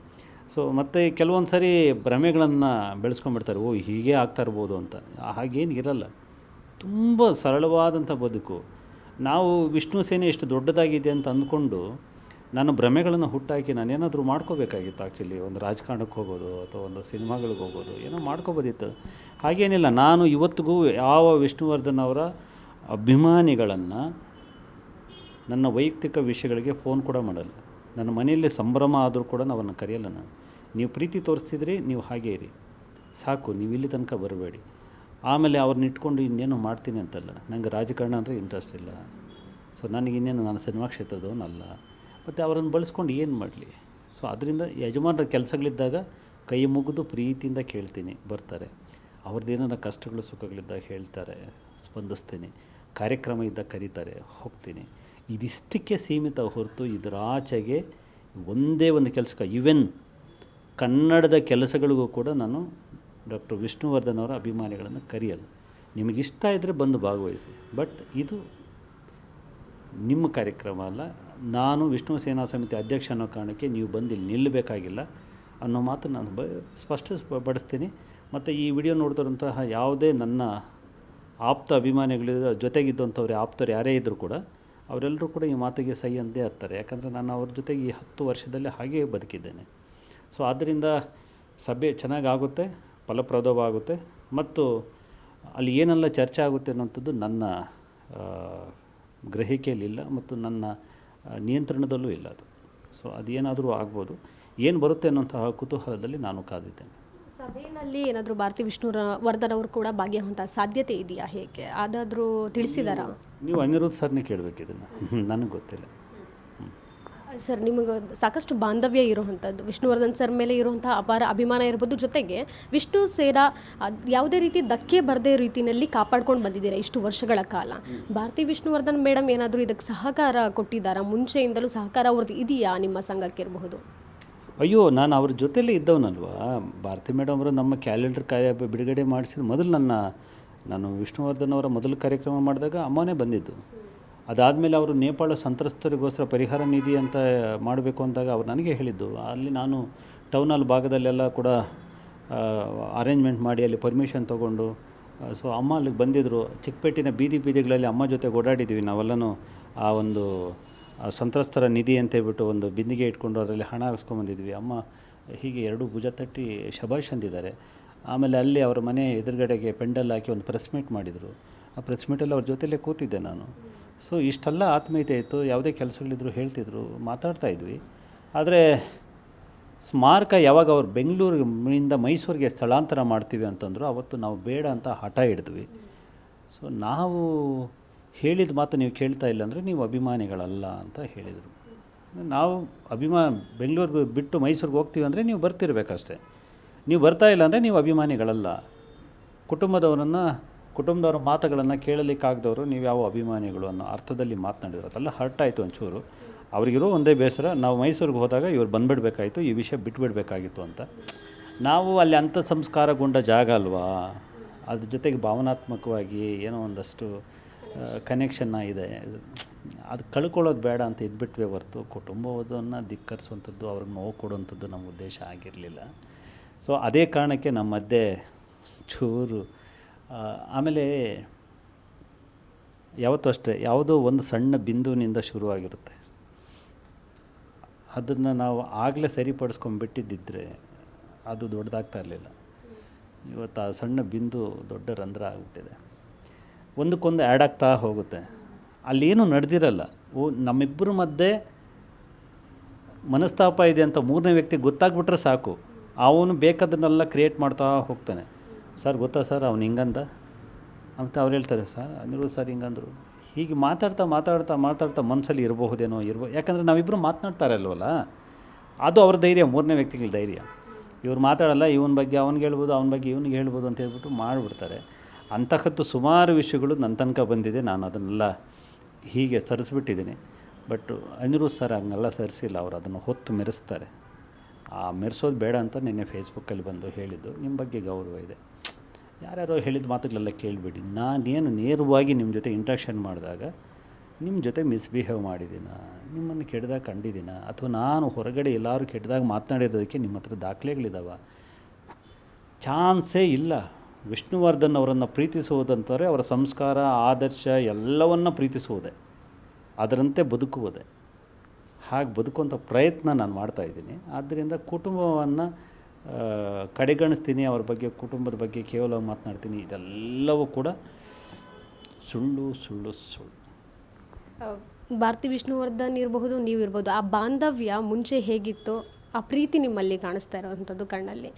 ಸೊ ಮತ್ತು ಕೆಲವೊಂದು ಸಾರಿ ಭ್ರಮೆಗಳನ್ನು ಬೆಳೆಸ್ಕೊಂಡ್ಬಿಡ್ತಾರೆ. ಓ, ಹೀಗೆ ಆಗ್ತಾ ಇರ್ಬೋದು ಅಂತ. ಹಾಗೇನು ಇರಲ್ಲ. ತುಂಬ ಸರಳವಾದಂಥ ಬದುಕು. ನಾವು ವಿಷ್ಣು ಸೇನೆ ಎಷ್ಟು ದೊಡ್ಡದಾಗಿದೆ ಅಂತ ಅಂದ್ಕೊಂಡು ನಾನು ಭ್ರಮೆಗಳನ್ನು ಹುಟ್ಟಾಕಿ ನಾನೇನಾದರೂ ಮಾಡ್ಕೋಬೇಕಾಗಿತ್ತು ಆ್ಯಕ್ಚುಲಿ ಒಂದು ರಾಜಕಾರಣಕ್ಕೆ ಹೋಗೋದು ಅಥವಾ ಒಂದು ಸಿನಿಮಾಗಳಿಗೆ ಹೋಗೋದು, ಏನೋ ಮಾಡ್ಕೋಬೋದಿತ್ತು. ಹಾಗೇನಿಲ್ಲ, ನಾನು ಇವತ್ತಿಗೂ ಯಾವ ವಿಷ್ಣುವರ್ಧನ್ ಅವರ ಅಭಿಮಾನಿಗಳನ್ನು ನನ್ನ ವೈಯಕ್ತಿಕ ವಿಷಯಗಳಿಗೆ ಫೋನ್ ಕೂಡ ಮಾಡಲ್ಲ. ನನ್ನ ಮನೆಯಲ್ಲಿ ಸಂಭ್ರಮ ಆದರೂ ಕೂಡ ನಾವನ್ನು ಕರೆಯಲ್ಲ ನಾನು. ನೀವು ಪ್ರೀತಿ ತೋರಿಸ್ತಿದ್ರಿ, ನೀವು ಹಾಗೇ ಇರಿ. ಸಾಕು, ನೀವು ಇಲ್ಲಿ ತನಕ ಬರಬೇಡಿ. ಆಮೇಲೆ ಅವ್ರನ್ನ ಇಟ್ಕೊಂಡು ಇನ್ನೇನು ಮಾಡ್ತೀನಿ ಅಂತಲ್ಲ. ನನಗೆ ರಾಜಕಾರಣ ಅಂದರೆ ಇಂಟ್ರೆಸ್ಟ್ ಇಲ್ಲ. ಸೊ ನನಗಿನ್ನೇನು ನನ್ನ ನಾನು ಸಿನಿಮಾ ಕ್ಷೇತ್ರದವನಲ್ಲ. ಮತ್ತು ಅವರನ್ನು ಬಳಸ್ಕೊಂಡು ಏನು ಮಾಡಲಿ? ಸೊ ಅದರಿಂದ ಯಜಮಾನರ ಕೆಲಸಗಳಿದ್ದಾಗ ಕೈ ಮುಗಿದು ಪ್ರೀತಿಯಿಂದ ಕೇಳ್ತೀನಿ, ಬರ್ತಾರೆ. ಅವ್ರದ್ದು ಏನಾರ ಕಷ್ಟಗಳು, ಸುಖಗಳಿದ್ದಾಗ ಹೇಳ್ತಾರೆ, ಸ್ಪಂದಿಸ್ತೀನಿ. ಕಾರ್ಯಕ್ರಮ ಇದ್ದಾಗ ಕರೀತಾರೆ, ಹೋಗ್ತೀನಿ. ಇದಿಷ್ಟಕ್ಕೆ ಸೀಮಿತ ಹೊರತು ಇದರ ಆಚೆಗೆ ಒಂದೇ ಒಂದು ಕೆಲಸಕ್ಕೆ ಇವೆನ್ ಕನ್ನಡದ ಕೆಲಸಗಳಿಗೂ ಕೂಡ ನಾನು ಡಾಕ್ಟರ್ ವಿಷ್ಣುವರ್ಧನ್ ಅವರ ಅಭಿಮಾನಿಗಳನ್ನು ಕರೆಯಲ್ಲ. ನಿಮಗಿಷ್ಟ ಇದ್ದರೆ ಬಂದು ಭಾಗವಹಿಸಿ. ಬಟ್ ಇದು ನಿಮ್ಮ ಕಾರ್ಯಕ್ರಮ ಅಲ್ಲ ನಾನು ವಿಷ್ಣು ಸೇನಾ ಸಮಿತಿ ಅಧ್ಯಕ್ಷ ಅನ್ನೋ ಕಾರಣಕ್ಕೆ ನೀವು ಬಂದು ಇಲ್ಲಿ ನಿಲ್ಲಬೇಕಾಗಿಲ್ಲ ಅನ್ನೋ ಮಾತು ನಾನು ಬ ಸ್ಪಷ್ಟಪಡಿಸ್ತೀನಿ ಮತ್ತು ಈ ವಿಡಿಯೋ ನೋಡ್ತಿರೋಂತಹ ಯಾವುದೇ ನನ್ನ ಆಪ್ತ ಅಭಿಮಾನಿಗಳ ಜೊತೆಗಿದ್ದಂಥವ್ರು, ಆಪ್ತರು ಯಾರೇ ಇದ್ದರೂ ಕೂಡ ಅವರೆಲ್ಲರೂ ಕೂಡ ಈ ಮಾತಿಗೆ ಸಹಿ ಅಂದೇ ಇರ್ತಾರೆ ಯಾಕಂದರೆ ನಾನು ಅವ್ರ ಜೊತೆಗೆ ಈ ಹತ್ತು ವರ್ಷದಲ್ಲಿ ಹಾಗೇ ಬದುಕಿದ್ದೇನೆ. ಸೊ ಆದ್ದರಿಂದ ಸಭೆ ಚೆನ್ನಾಗಾಗುತ್ತೆ, ಫಲಪ್ರದವಾಗುತ್ತೆ ಮತ್ತು ಅಲ್ಲಿ ಏನೆಲ್ಲ ಚರ್ಚೆ ಆಗುತ್ತೆ ಅನ್ನೋಂಥದ್ದು ನನ್ನ ಗ್ರಹಿಕೆಯಲ್ಲಿಲ್ಲ ಮತ್ತು ನನ್ನ ನಿಯಂತ್ರಣದಲ್ಲೂ ಇಲ್ಲ ಅದು. ಸೊ ಅದೇನಾದರೂ ಆಗ್ಬೋದು. ಏನು ಬರುತ್ತೆ ಅನ್ನೋಂತಹ ಕುತೂಹಲದಲ್ಲಿ ನಾನು ಕಾದಿದ್ದೇನೆ. ಸಭೆಯಲ್ಲಿ ಏನಾದರೂ ಭಾರತಿ ವಿಷ್ಣುರ ವರ್ಧನ್ ಅವರು ಕೂಡ ಭಾಗಿಯಾಗುವಂಥ ಸಾಧ್ಯತೆ ಇದೆಯಾ ಹೇಗೆ? ಅದಾದರೂ ತಿಳಿಸಿದಾರಾ? ನೀವು ಅನಿರುದ್ಧ ಸರ್ನೇ ಕೇಳಬೇಕು ಇದನ್ನು. ನನಗೆ ಗೊತ್ತಿಲ್ಲ. ಸರ್, ನಿಮಗೆ ಸಾಕಷ್ಟು ಬಾಂಧವ್ಯ ಇರುವಂಥದ್ದು. ವಿಷ್ಣುವರ್ಧನ್ ಸರ್ ಮೇಲೆ ಇರುವಂಥ ಅಪಾರ ಅಭಿಮಾನ ಇರ್ಬೋದು. ಜೊತೆಗೆ ವಿಷ್ಣು ಸೇರಾ ಯಾವುದೇ ರೀತಿ ಧಕ್ಕೆ ಬರದೇ ರೀತಿಯಲ್ಲಿ ಕಾಪಾಡ್ಕೊಂಡು ಬಂದಿದ್ದೀರಾ ಇಷ್ಟು ವರ್ಷಗಳ ಕಾಲ? ಭಾರತಿ ವಿಷ್ಣುವರ್ಧನ್ ಮೇಡಮ್ ಏನಾದರೂ ಇದಕ್ಕೆ ಸಹಕಾರ ಕೊಟ್ಟಿದ್ದಾರಾ? ಮುಂಚೆಯಿಂದಲೂ ಸಹಕಾರ ಅವ್ರದ್ದು ಇದೆಯಾ ನಿಮ್ಮ ಸಂಘಕ್ಕೆ ಇರಬಹುದು? ಅಯ್ಯೋ, ನಾನು ಅವ್ರ ಜೊತೆಲೇ ಇದ್ದವನಲ್ವಾ? ಭಾರತಿ ಮೇಡಮ್ ಅವರು ನಮ್ಮ ಕ್ಯಾಲೆಂಡರ್ ಕಾರ್ಯ ಬಿಡುಗಡೆ ಮಾಡಿಸಿದ ಮೊದಲು ನನ್ನ, ನಾನು ವಿಷ್ಣುವರ್ಧನ್ ಅವರ ಮೊದಲು ಕಾರ್ಯಕ್ರಮ ಮಾಡಿದಾಗ ಅಮ್ಮನೇ ಬಂದಿದ್ದು. ಅದಾದಮೇಲೆ ಅವರು ನೇಪಾಳ ಸಂತ್ರಸ್ತರಿಗೋಸ್ಕರ ಪರಿಹಾರ ನಿಧಿ ಅಂತ ಮಾಡಬೇಕು ಅಂದಾಗ ಅವ್ರು ನನಗೆ ಹೇಳಿದ್ದು, ಅಲ್ಲಿ ನಾನು ಟೌನ್ ಹಾಲ್ ಭಾಗದಲ್ಲೆಲ್ಲ ಕೂಡ ಅರೇಂಜ್ಮೆಂಟ್ ಮಾಡಿ ಅಲ್ಲಿ ಪರ್ಮಿಷನ್ ತೊಗೊಂಡು ಸೊ ಅಮ್ಮ ಅಲ್ಲಿಗೆ ಬಂದಿದ್ದರು ಚಿಕ್ಕಪೇಟಿನ ಬೀದಿ ಬೀದಿಗಳಲ್ಲಿ ಅಮ್ಮ ಜೊತೆ ಓಡಾಡಿದ್ವಿ ನಾವೆಲ್ಲನೂ ಆ ಒಂದು ಸಂತ್ರಸ್ತರ ನಿಧಿ ಅಂತ ಹೇಳ್ಬಿಟ್ಟು ಒಂದು ಬಿಂದಿಗೆ ಇಟ್ಕೊಂಡು ಅದರಲ್ಲಿ ಹಣ ಹಾಕ್ಸ್ಕೊಂಬಂದಿದ್ವಿ. ಅಮ್ಮ ಹೀಗೆ ಎರಡು ಭುಜ ತಟ್ಟಿ ಶಬಾಷ್ ಅಂದಿದ್ದಾರೆ. ಆಮೇಲೆ ಅಲ್ಲಿ ಅವರ ಮನೆ ಎದುರುಗಡೆಗೆ ಪೆಂಡಲ್ ಹಾಕಿ ಒಂದು ಪ್ರೆಸ್ ಮೀಟ್ ಮಾಡಿದರು. ಆ ಪ್ರೆಸ್ ಮೀಟಲ್ಲಿ ಅವ್ರ ಜೊತೆಲೇ ಕೂತಿದ್ದೆ ನಾನು. ಸೊ ಇಷ್ಟೆಲ್ಲ ಆತ್ಮೀಯತೆ ಇತ್ತು. ಯಾವುದೇ ಕೆಲಸಗಳಿದ್ರು ಹೇಳ್ತಿದ್ರು, ಮಾತಾಡ್ತಾ ಇದ್ವಿ. ಆದರೆ ಸ್ಮಾರಕ ಯಾವಾಗ ಅವ್ರು ಬೆಂಗಳೂರಿನಿಂದ ಮೈಸೂರಿಗೆ ಸ್ಥಳಾಂತರ ಮಾಡ್ತೀವಿ ಅಂತಂದರು, ಅವತ್ತು ನಾವು ಬೇಡ ಅಂತ ಹಠ ಹಿಡಿದ್ವಿ. ಸೊ ನಾವು ಹೇಳಿದ ಮಾತು ನೀವು ಕೇಳ್ತಾ ಇಲ್ಲ ಅಂದರೆ ನೀವು ಅಭಿಮಾನಿಗಳಲ್ಲ ಅಂತ ಹೇಳಿದರು. ನಾವು ಅಭಿಮಾ, ಬೆಂಗಳೂರಿಗೆ ಬಿಟ್ಟು ಮೈಸೂರಿಗೆ ಹೋಗ್ತೀವಿ ಅಂದರೆ ನೀವು ಬರ್ತಿರ್ಬೇಕಷ್ಟೆ. ನೀವು ಬರ್ತಾ ಇಲ್ಲ ಅಂದರೆ ನೀವು ಅಭಿಮಾನಿಗಳಲ್ಲ. ಕುಟುಂಬದವರನ್ನು ಕುಟುಂಬದವರ ಮಾತುಗಳನ್ನು ಕೇಳಲಿಕ್ಕಾಗದವರು ನೀವು ಯಾವ ಅಭಿಮಾನಿಗಳು ಅನ್ನೋ ಅರ್ಥದಲ್ಲಿ ಮಾತನಾಡಿದ್ರು ಅದೆಲ್ಲ ಹರ್ಟ್ ಆಯಿತು ಒಂಚೂರು. ಅವ್ರಿಗಿರೋ ಒಂದೇ ಬೇಸರ. ನಾವು ಮೈಸೂರಿಗೆ ಹೋದಾಗ ಇವ್ರು ಬಂದುಬಿಡ್ಬೇಕಾಯಿತು, ಈ ವಿಷಯ ಬಿಟ್ಬಿಡ್ಬೇಕಾಗಿತ್ತು ಅಂತ. ನಾವು ಅಲ್ಲಿ ಅಂಥ ಸಂಸ್ಕಾರಗೊಂಡ ಜಾಗ ಅಲ್ವಾ? ಅದ್ರ ಜೊತೆಗೆ ಭಾವನಾತ್ಮಕವಾಗಿ ಏನೋ ಒಂದಷ್ಟು ಕನೆಕ್ಷನ್ನ ಇದೆ. ಅದು ಕಳ್ಕೊಳ್ಳೋದು ಬೇಡ ಅಂತ ಇದ್ಬಿಟ್ವೆ ಹೊರತು ಕುಟುಂಬವನ್ನು ಧಿಕ್ಕರಿಸುವಂಥದ್ದು, ಅವ್ರಿಗೆ ನೋವು ಕೊಡುವಂಥದ್ದು ನಮ್ಮ ಉದ್ದೇಶ ಆಗಿರಲಿಲ್ಲ. ಸೊ, ಅದೇ ಕಾರಣಕ್ಕೆ ನಮ್ಮ ಮಧ್ಯೆ ಚೂರು ಆಮೇಲೆ ಯಾವತ್ತೂ ಅಷ್ಟೇ, ಯಾವುದೋ ಒಂದು ಸಣ್ಣ ಬಿಂದುವಿನಿಂದ ಶುರುವಾಗಿರುತ್ತೆ. ಅದನ್ನು ನಾವು ಆಗಲೇ ಸರಿಪಡಿಸ್ಕೊಂಡ್ಬಿಟ್ಟಿದ್ದಿದ್ರೆ ಅದು ದೊಡ್ಡದಾಗ್ತಾ ಇರಲಿಲ್ಲ. ಇವತ್ತು ಆ ಸಣ್ಣ ಬಿಂದು ದೊಡ್ಡ ರಂಧ್ರ ಆಗಿಬಿಟ್ಟಿದೆ. ಒಂದಕ್ಕೊಂದು ಆ್ಯಡ್ ಆಗ್ತಾ ಹೋಗುತ್ತೆ. ಅಲ್ಲೇನು ನಡೆದಿರಲ್ಲ. ಓ, ನಮ್ಮಿಬ್ಬರ ಮಧ್ಯೆ ಮನಸ್ತಾಪ ಇದೆ ಅಂತ ಮೂರನೇ ವ್ಯಕ್ತಿ ಗೊತ್ತಾಗ್ಬಿಟ್ರೆ ಸಾಕು. ಅವನು ಬೇಕಾದನ್ನೆಲ್ಲ ಕ್ರಿಯೇಟ್ ಮಾಡ್ತಾ ಹೋಗ್ತಾನೆ. ಸರ್, ಗೊತ್ತಾ ಸರ್, ಅವ್ನು ಹಿಂಗಂದ? ಅಂತ ಅವ್ರು ಹೇಳ್ತಾರೆ, ಸರ್ ಅನಿರುದ್ಧ ಸರ್, ಹಿಂಗಂದರು. ಹೀಗೆ ಮಾತಾಡ್ತಾ ಮಾತಾಡ್ತಾ ಮಾತಾಡ್ತಾ ಮನಸ್ಸಲ್ಲಿ ಇರಬಹುದೇನೋ ಇರ್ಬೋದು ಯಾಕಂದರೆ ನಾವಿಬ್ಬರು ಮಾತನಾಡ್ತಾರೆ ಅಲ್ವಲ್ಲ? ಅದು ಅವ್ರ ಧೈರ್ಯ, ಮೂರನೇ ವ್ಯಕ್ತಿಗಳ ಧೈರ್ಯ. ಇವ್ರು ಮಾತಾಡಲ್ಲ, ಇವನ ಬಗ್ಗೆ ಅವ್ನಿಗೆ ಹೇಳ್ಬೋದು, ಅವನ ಬಗ್ಗೆ ಇವನಿಗೆ ಹೇಳ್ಬೋದು ಅಂತ ಹೇಳ್ಬಿಟ್ಟು ಮಾಡಿಬಿಡ್ತಾರೆ. ಅಂತಹದ್ದು ಸುಮಾರು ವಿಷಯಗಳು ನನ್ನ ತನಕ ಬಂದಿದೆ, ನಾನು ಅದನ್ನೆಲ್ಲ ಹೀಗೆ ಸರಿಸ್ಬಿಟ್ಟಿದ್ದೀನಿ. ಬಟ್ ಅನಿರುದ್ಧ ಸರ್, ಹಂಗೆಲ್ಲ, ಸರಿಸಿಲ್ಲ, ಅವರು ಅದನ್ನು ಹೊತ್ತು ಮೆರೆಸ್ತಾರೆ. ಆ ಮೆರೆಸೋದು ಬೇಡ ಅಂತ ನಿನ್ನೆ ಫೇಸ್ಬುಕ್ಕಲ್ಲಿ ಬಂದು ಹೇಳಿದ್ದು. ನಿಮ್ಮ ಬಗ್ಗೆ ಗೌರವ ಇದೆ. ಯಾರ್ಯಾರೋ ಹೇಳಿದ ಮಾತುಗಳೆಲ್ಲ ಕೇಳಿಬಿಡಿ. ನಾನೇನು ನೇರವಾಗಿ ನಿಮ್ಮ ಜೊತೆ ಇಂಟ್ರಾಕ್ಷನ್ ಮಾಡಿದಾಗ ನಿಮ್ಮ ಜೊತೆ ಮಿಸ್ಬಿಹೇವ್ ಮಾಡಿದ್ದೀನ? ನಿಮ್ಮನ್ನು ಕೆಡ್ದಾಗ ಕಂಡಿದ್ದೀನ? ಅಥವಾ ನಾನು ಹೊರಗಡೆ ಎಲ್ಲರೂ ಕೆಟ್ಟದಾಗ ಮಾತನಾಡಿರೋದಕ್ಕೆ ನಿಮ್ಮ ಹತ್ರ ದಾಖಲೆಗಳಿದ್ದಾವ ಚಾನ್ಸೇ ಇಲ್ಲ. ವಿಷ್ಣುವರ್ಧನ್ ಅವರನ್ನು ಪ್ರೀತಿಸುವುದಂತಾರೆ ಅವರ ಸಂಸ್ಕಾರ, ಆದರ್ಶ ಎಲ್ಲವನ್ನು ಪ್ರೀತಿಸುವುದೇ. ಅದರಂತೆ ಬದುಕುವುದೇ. ಹಾಗೆ ಬದುಕುವಂಥ ಪ್ರಯತ್ನ ನಾನು ಮಾಡ್ತಾ ಇದ್ದೀನಿ. ಆದ್ದರಿಂದ ಕುಟುಂಬವನ್ನು ಕಡೆಗಣಿಸ್ತೀನಿ, ಅವ್ರ ಬಗ್ಗೆ, ಕುಟುಂಬದ ಬಗ್ಗೆ, ಕೇವಲ ಮಾತನಾಡ್ತೀನಿ. ಇದೆಲ್ಲವೂ ಕೂಡ ಸುಳ್ಳು ಸುಳ್ಳು ಸುಳ್ಳು. ಭಾರತಿ ವಿಷ್ಣುವರ್ಧನ್ ಇರಬಹುದು ನೀವು ಇರ್ಬೋದು ಆ ಬಾಂಧವ್ಯ ಮುಂಚೆ ಹೇಗಿತ್ತು? ಆ ಪ್ರೀತಿ ನಿಮ್ಮಲ್ಲಿ ಕಾಣಿಸ್ತಾ ಇರೋವಂಥದ್ದು ಕಣ್ಣಲ್ಲಿ.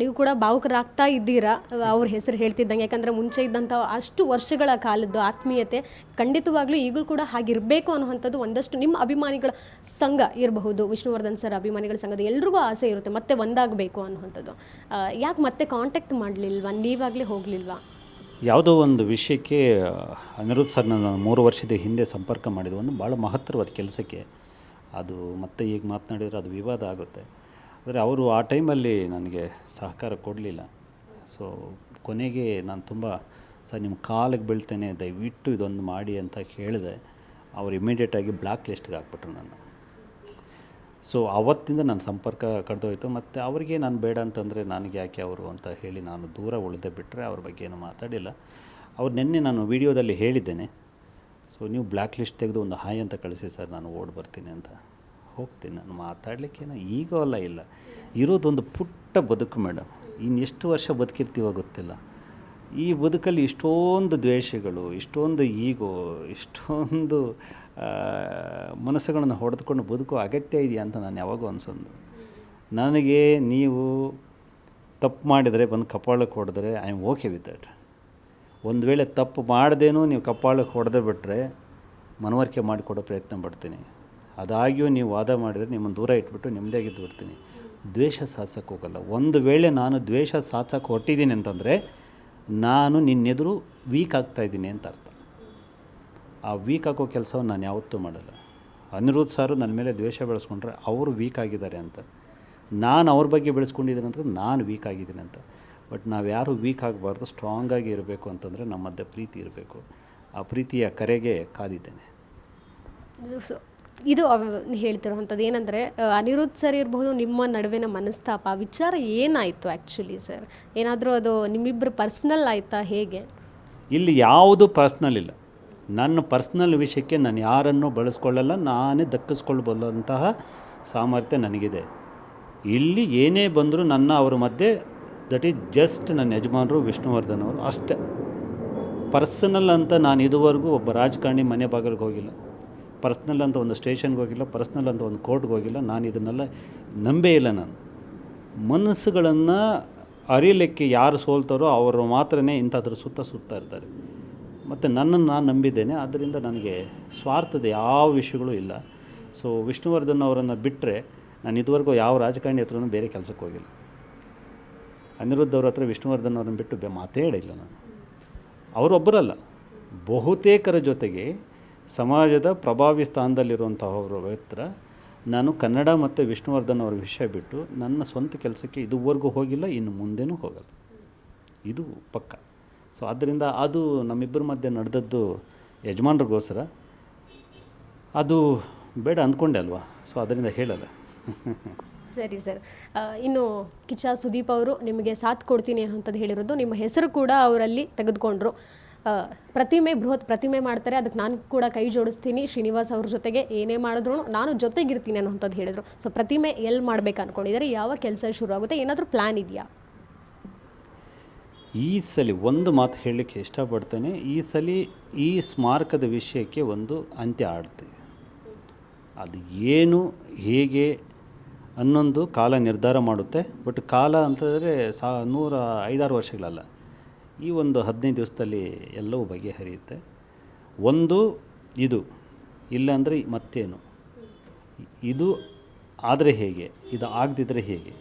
ನೀವು ಕೂಡ ಭಾವುಕರಾಗ್ತಾ ಇದ್ದೀರಾ? ಅವ್ರ ಹೆಸರು ಹೇಳ್ತಿದ್ದಂಗೆ, ಯಾಕಂದರೆ ಮುಂಚೆ ಇದ್ದಂಥ ಅಷ್ಟು ವರ್ಷಗಳ ಕಾಲದ್ದು ಆತ್ಮೀಯತೆ ಖಂಡಿತವಾಗ್ಲೂ ಈಗಲೂ ಕೂಡ ಹಾಗಿರಬೇಕು ಅನ್ನುವಂಥದ್ದು ಒಂದಷ್ಟು ನಿಮ್ಮ ಅಭಿಮಾನಿಗಳ ಸಂಘ ಇರಬಹುದು. ವಿಷ್ಣುವರ್ಧನ್ ಸರ್ ಅಭಿಮಾನಿಗಳ ಸಂಘದ ಎಲ್ರಿಗೂ ಆಸೆ ಇರುತ್ತೆ, ಮತ್ತೆ ಒಂದಾಗಬೇಕು ಅನ್ನುವಂಥದ್ದು. ಯಾಕೆ ಮತ್ತೆ ಕಾಂಟ್ಯಾಕ್ಟ್ ಮಾಡಲಿಲ್ವಾ? ನೀವಾಗಲೇ ಹೋಗಲಿಲ್ವಾ? ಯಾವುದೋ ಒಂದು ವಿಷಯಕ್ಕೆ ಅನಿರುದ್ಧ ಸರ್ ನಾನು ಮೂರು ವರ್ಷದ ಹಿಂದೆ ಸಂಪರ್ಕ ಮಾಡಿದ ಒಂದು ಭಾಳ ಮಹತ್ತರವಾದ ಕೆಲಸಕ್ಕೆ ಅದು ಮತ್ತೆ ಈಗ ಮಾತನಾಡಿದರೆ ಅದು ವಿವಾದ ಆಗುತ್ತೆ. ಆದರೆ ಅವರು ಆ ಟೈಮಲ್ಲಿ ನನಗೆ ಸಹಕಾರ ಕೊಡಲಿಲ್ಲ. ಸೊ ಕೊನೆಗೆ ನಾನು ತುಂಬ, ಸರ್ ನಿಮ್ಮ ಕಾಲಿಗೆ ಬೀಳ್ತೇನೆ, ದಯವಿಟ್ಟು ಇದೊಂದು ಮಾಡಿ ಅಂತ ಕೇಳಿದೆ. ಅವ್ರು ಇಮಿಡಿಯೇಟಾಗಿ ಬ್ಲ್ಯಾಕ್ ಲಿಸ್ಟ್ಗೆ ಹಾಕ್ಬಿಟ್ರು ನಾನು ಸೊ ಅವತ್ತಿಂದ ನನ್ನ ಸಂಪರ್ಕ ಕಡ್ದೋಯ್ತು. ಮತ್ತು ಅವರಿಗೆ ನಾನು ಬೇಡ ಅಂತಂದರೆ ನನಗೆ ಯಾಕೆ ಅವರು ಅಂತ ಹೇಳಿ ನಾನು ದೂರ ಉಳಿದೆ ಬಿಟ್ಟರೆ ಅವ್ರ ಬಗ್ಗೆ ಏನು ಮಾತಾಡಿಲ್ಲ. ಅವ್ರು ನಿನ್ನೆ ನಾನು ವೀಡಿಯೋದಲ್ಲಿ ಹೇಳಿದ್ದೇನೆ. ಸೊ ನೀವು ಬ್ಲ್ಯಾಕ್ ಲಿಸ್ಟ್ ತೆಗೆದು ಒಂದು ಹಾಯ್ ಅಂತ ಕಳಿಸಿ ಸರ್, ನಾನು ಓಡಿ ಬರ್ತೀನಿ ಅಂತ. ಹೋಗ್ತೀನಿ ನಾನು. ಮಾತಾಡಲಿಕ್ಕೇನೋ ಈಗೋ ಅಲ್ಲ, ಇಲ್ಲ. ಇರೋದೊಂದು ಪುಟ್ಟ ಬದುಕು ಮೇಡಮ್. ಇನ್ನೆಷ್ಟು ವರ್ಷ ಬದುಕಿರ್ತೀವೋ ಗೊತ್ತಿಲ್ಲ. ಈ ಬದುಕಲ್ಲಿ ಇಷ್ಟೊಂದು ದ್ವೇಷಗಳು, ಇಷ್ಟೊಂದು ಈಗೋ, ಇಷ್ಟೊಂದು ಮನಸ್ಸುಗಳನ್ನು ಹೊಡೆದುಕೊಂಡು ಬದುಕೋ ಅಗತ್ಯ ಇದೆಯಾ ಅಂತ ನಾನು ಯಾವಾಗೂ ಅನ್ಸೋದು. ನನಗೆ ನೀವು ತಪ್ಪು ಮಾಡಿದರೆ, ಬಂದು ಕಪಾಳಕ್ಕೆ ಹೊಡೆದ್ರೆ I am okay with that ಒಂದು ವೇಳೆ ತಪ್ಪು ಮಾಡದೇನೂ ನೀವು ಕಪ್ಪಾಳಕ್ಕೆ ಹೊಡೆದು ಬಿಟ್ಟರೆ ಮನವರಿಕೆ ಮಾಡಿಕೊಡೋ ಪ್ರಯತ್ನ ಪಡ್ತೀನಿ. ಅದಾಗಿಯೂ ನೀವು ವಾದ ಮಾಡಿದರೆ ನಿಮ್ಮನ್ನು ದೂರ ಇಟ್ಬಿಟ್ಟು ನೆಮ್ಮದಿಯಾಗಿದ್ದು ಬಿಡ್ತೀನಿ. ದ್ವೇಷ ಸಾಧಿಸೋಕೆ ಹೋಗಲ್ಲ. ಒಂದು ವೇಳೆ ನಾನು ದ್ವೇಷ ಸಾಧಿಸೋಕೆ ಹೊಟ್ಟಿದ್ದೀನಿ ಅಂತಂದರೆ ನಾನು ನಿನ್ನೆದುರು ವೀಕ್ ಆಗ್ತಾಯಿದ್ದೀನಿ ಅಂತ ಅರ್ಥ. ಆ ವೀಕ್ ಹಾಕೋ ಕೆಲಸವನ್ನು ನಾನು ಯಾವತ್ತೂ ಮಾಡಲ್ಲ. ಅನಿರುದ್ಧ ಸಾರು ನನ್ನ ಮೇಲೆ ದ್ವೇಷ ಬೆಳೆಸ್ಕೊಂಡ್ರೆ ಅವರು ವೀಕ್ ಆಗಿದ್ದಾರೆ ಅಂತ. ನಾನು ಅವ್ರ ಬಗ್ಗೆ ಬೆಳೆಸ್ಕೊಂಡಿದ್ದೀನಿ ಅಂತ ನಾನು ವೀಕ್ ಆಗಿದ್ದೀನಿ ಅಂತ. ಬಟ್ ನಾವು ಯಾರು ವೀಕ್ ಆಗಬಾರ್ದು ಸ್ಟ್ರಾಂಗಾಗಿ ಇರಬೇಕು ಅಂತಂದರೆ ನಮ್ಮ ಮಧ್ಯೆ ಪ್ರೀತಿ ಇರಬೇಕು. ಆ ಪ್ರೀತಿಯ ಕರೆಗೆ ಕಾದಿದ್ದೇನೆ. ಸೊ ಇದು ಹೇಳ್ತಿರುವಂಥದ್ದು ಏನಂದರೆ ಅನಿರುದ್ಧ ಸರ್ ಇರಬಹುದು ನಿಮ್ಮ ನಡುವಿನ ಮನಸ್ತಾಪ ಆ ವಿಚಾರ ಏನಾಯಿತು ಆ್ಯಕ್ಚುಲಿ ಸರ್ ಏನಾದರೂ ಅದು ನಿಮ್ಮಿಬ್ಬರು ಪರ್ಸ್ನಲ್ ಆಯಿತಾ ಹೇಗೆ? ಇಲ್ಲಿ ಯಾವುದು ಪರ್ಸ್ನಲ್ ಇಲ್ಲ. ನನ್ನ ಪರ್ಸ್ನಲ್ ವಿಷಯಕ್ಕೆ ನಾನು ಯಾರನ್ನು ಬಳಸ್ಕೊಳ್ಳಲ್ಲ ನಾನೇ ದಕ್ಕಿಸ್ಕೊಳ್ಬಲ್ಲಂತಹ ಸಾಮರ್ಥ್ಯ ನನಗಿದೆ. ಇಲ್ಲಿ ಏನೇ ಬಂದರೂ ನನ್ನ ಅವರ ಮಧ್ಯೆ ದಟ್ ಈಸ್ ಜಸ್ಟ್ ನನ್ನ ಯಜಮಾನರು ವಿಷ್ಣುವರ್ಧನ್ ಅವರು. ಅಷ್ಟೇ. ಪರ್ಸನಲ್ ಅಂತ ನಾನು ಇದುವರೆಗೂ ಒಬ್ಬ ರಾಜಕಾರಣಿ ಮನೆ ಬಾಗಿಲಿಗೆ ಹೋಗಿಲ್ಲ. ಪರ್ಸ್ನಲ್ ಅಂತ ಒಂದು ಸ್ಟೇಷನ್ಗೆ ಹೋಗಿಲ್ಲ, ಪರ್ಸ್ನಲ್ ಅಂತ ಒಂದು ಕೋರ್ಟ್ಗೆ ಹೋಗಿಲ್ಲ. ನಾನು ಇದನ್ನೆಲ್ಲ ನಂಬೇ ಇಲ್ಲ ನಾನು. ಮನಸ್ಸುಗಳನ್ನು ಅರಿಲಿಕ್ಕೆ ಯಾರು ಸೋಲ್ತಾರೋ ಅವರು ಮಾತ್ರ ಇಂಥದ್ರ ಸುತ್ತ ಸುತ್ತಾ ಇರ್ತಾರೆ. ಮತ್ತು ನನ್ನನ್ನು ನಾನು ನಂಬಿದ್ದೇನೆ. ಆದ್ದರಿಂದ ನನಗೆ ಸ್ವಾರ್ಥದ ಯಾವ ವಿಷಯಗಳು ಇಲ್ಲ. ಸೊ ವಿಷ್ಣುವರ್ಧನ್ ಅವರನ್ನು ಬಿಟ್ಟರೆ ನಾನು ಇದುವರೆಗೂ ಯಾವ ರಾಜಕಾರಣಿ ಹತ್ರನೂ ಬೇರೆ ಕೆಲಸಕ್ಕೆ ಹೋಗಿಲ್ಲ. ಅನಿರುದ್ಧ ಅವ್ರ ಹತ್ರ ವಿಷ್ಣುವರ್ಧನ್ ಅವ್ರನ್ನ ಬಿಟ್ಟು ಬೆ ಮಾತೇ ಹೇಳಿಲ್ಲ ನಾನು. ಅವರೊಬ್ಬರಲ್ಲ. ಬಹುತೇಕರ ಜೊತೆಗೆ ಸಮಾಜದ ಪ್ರಭಾವಿ ಸ್ಥಾನದಲ್ಲಿರುವಂಥವ್ರ ಹತ್ರ ನಾನು ಕನ್ನಡ ಮತ್ತು ವಿಷ್ಣುವರ್ಧನ್ ಅವರ ವಿಷಯ ಬಿಟ್ಟು ನನ್ನ ಸ್ವಂತ ಕೆಲಸಕ್ಕೆ ಇದುವರೆಗೂ ಹೋಗಿಲ್ಲ, ಇನ್ನು ಮುಂದೆನೂ ಹೋಗಲ್ಲ. ಇದು ಪಕ್ಕ. ಸೊ ಆದ್ದರಿಂದ ಅದು ನಮ್ಮಿಬ್ಬರ ಮಧ್ಯೆ ನಡೆದದ್ದು ಯಜಮಾನ್ರಿಗೋಸ್ಕರ. ಅದು ಬೇಡ ಅಂದ್ಕೊಂಡೆ ಅಲ್ವಾ? ಸೊ ಅದರಿಂದ ಹೇಳಲ್ಲ. ಸರಿ ಸರ್. ಇನ್ನು ಕಿಚ್ಚ ಸುದೀಪ್ ಅವರು ನಿಮಗೆ ಸಾಥ್ ಕೊಡ್ತೀನಿ ಅಂತದ್ದು ಹೇಳಿರೋದು. ನಿಮ್ಮ ಹೆಸರು ಕೂಡ ಅವರಲ್ಲಿ ತೆಗೆದುಕೊಂಡ್ರು. ಪ್ರತಿಮೆ, ಬೃಹತ್ ಪ್ರತಿಮೆ ಮಾಡ್ತಾರೆ. ಅದಕ್ಕೆ ನಾನು ಕೂಡ ಕೈ ಜೋಡಿಸ್ತೀನಿ. ಶ್ರೀನಿವಾಸ್ ಅವ್ರ ಜೊತೆಗೆ ಏನೇ ಮಾಡಿದ್ರು ನಾನು ಜೊತೆಗಿರ್ತೀನಿ ಅನ್ನೋಂಥದ್ದು ಹೇಳಿದರು. ಸೊ ಪ್ರತಿಮೆ ಎಲ್ಲಿ ಮಾಡ್ಬೇಕು ಅನ್ಕೊಂಡಿದ್ದಾರೆ? ಯಾವ ಕೆಲಸ ಶುರು ಆಗುತ್ತೆ? ಏನಾದರೂ ಪ್ಲ್ಯಾನ್ ಇದೆಯಾ? ಈ ಸಲ ಒಂದು ಮಾತು ಹೇಳಲಿಕ್ಕೆ ಇಷ್ಟಪಡ್ತೇನೆ. ಈ ಸಲ ಈ ಸ್ಮಾರಕದ ವಿಷಯಕ್ಕೆ ಒಂದು ಅಂತ್ಯ ಆಡ್ತೀವಿ. ಅದು ಏನು, ಹೇಗೆ ಅನ್ನೊಂದು ಕಾಲ ನಿರ್ಧಾರ ಮಾಡುತ್ತೆ. ಬಟ್ ಕಾಲ ಅಂತಂದರೆ ಸಾ ನೂರ ಐದಾರು ವರ್ಷಗಳಲ್ಲ. ಈ ಒಂದು ಹದಿನೈದು ದಿವಸದಲ್ಲಿ ಎಲ್ಲವೂ ಬಗೆಹರಿಯುತ್ತೆ. ಒಂದು, ಇದು. ಇಲ್ಲಾಂದರೆ ಮತ್ತೇನು? ಇದು ಆದರೆ ಹೇಗೆ? ಇದು ಆಗದಿದ್ದರೆ ಹೇಗೆ?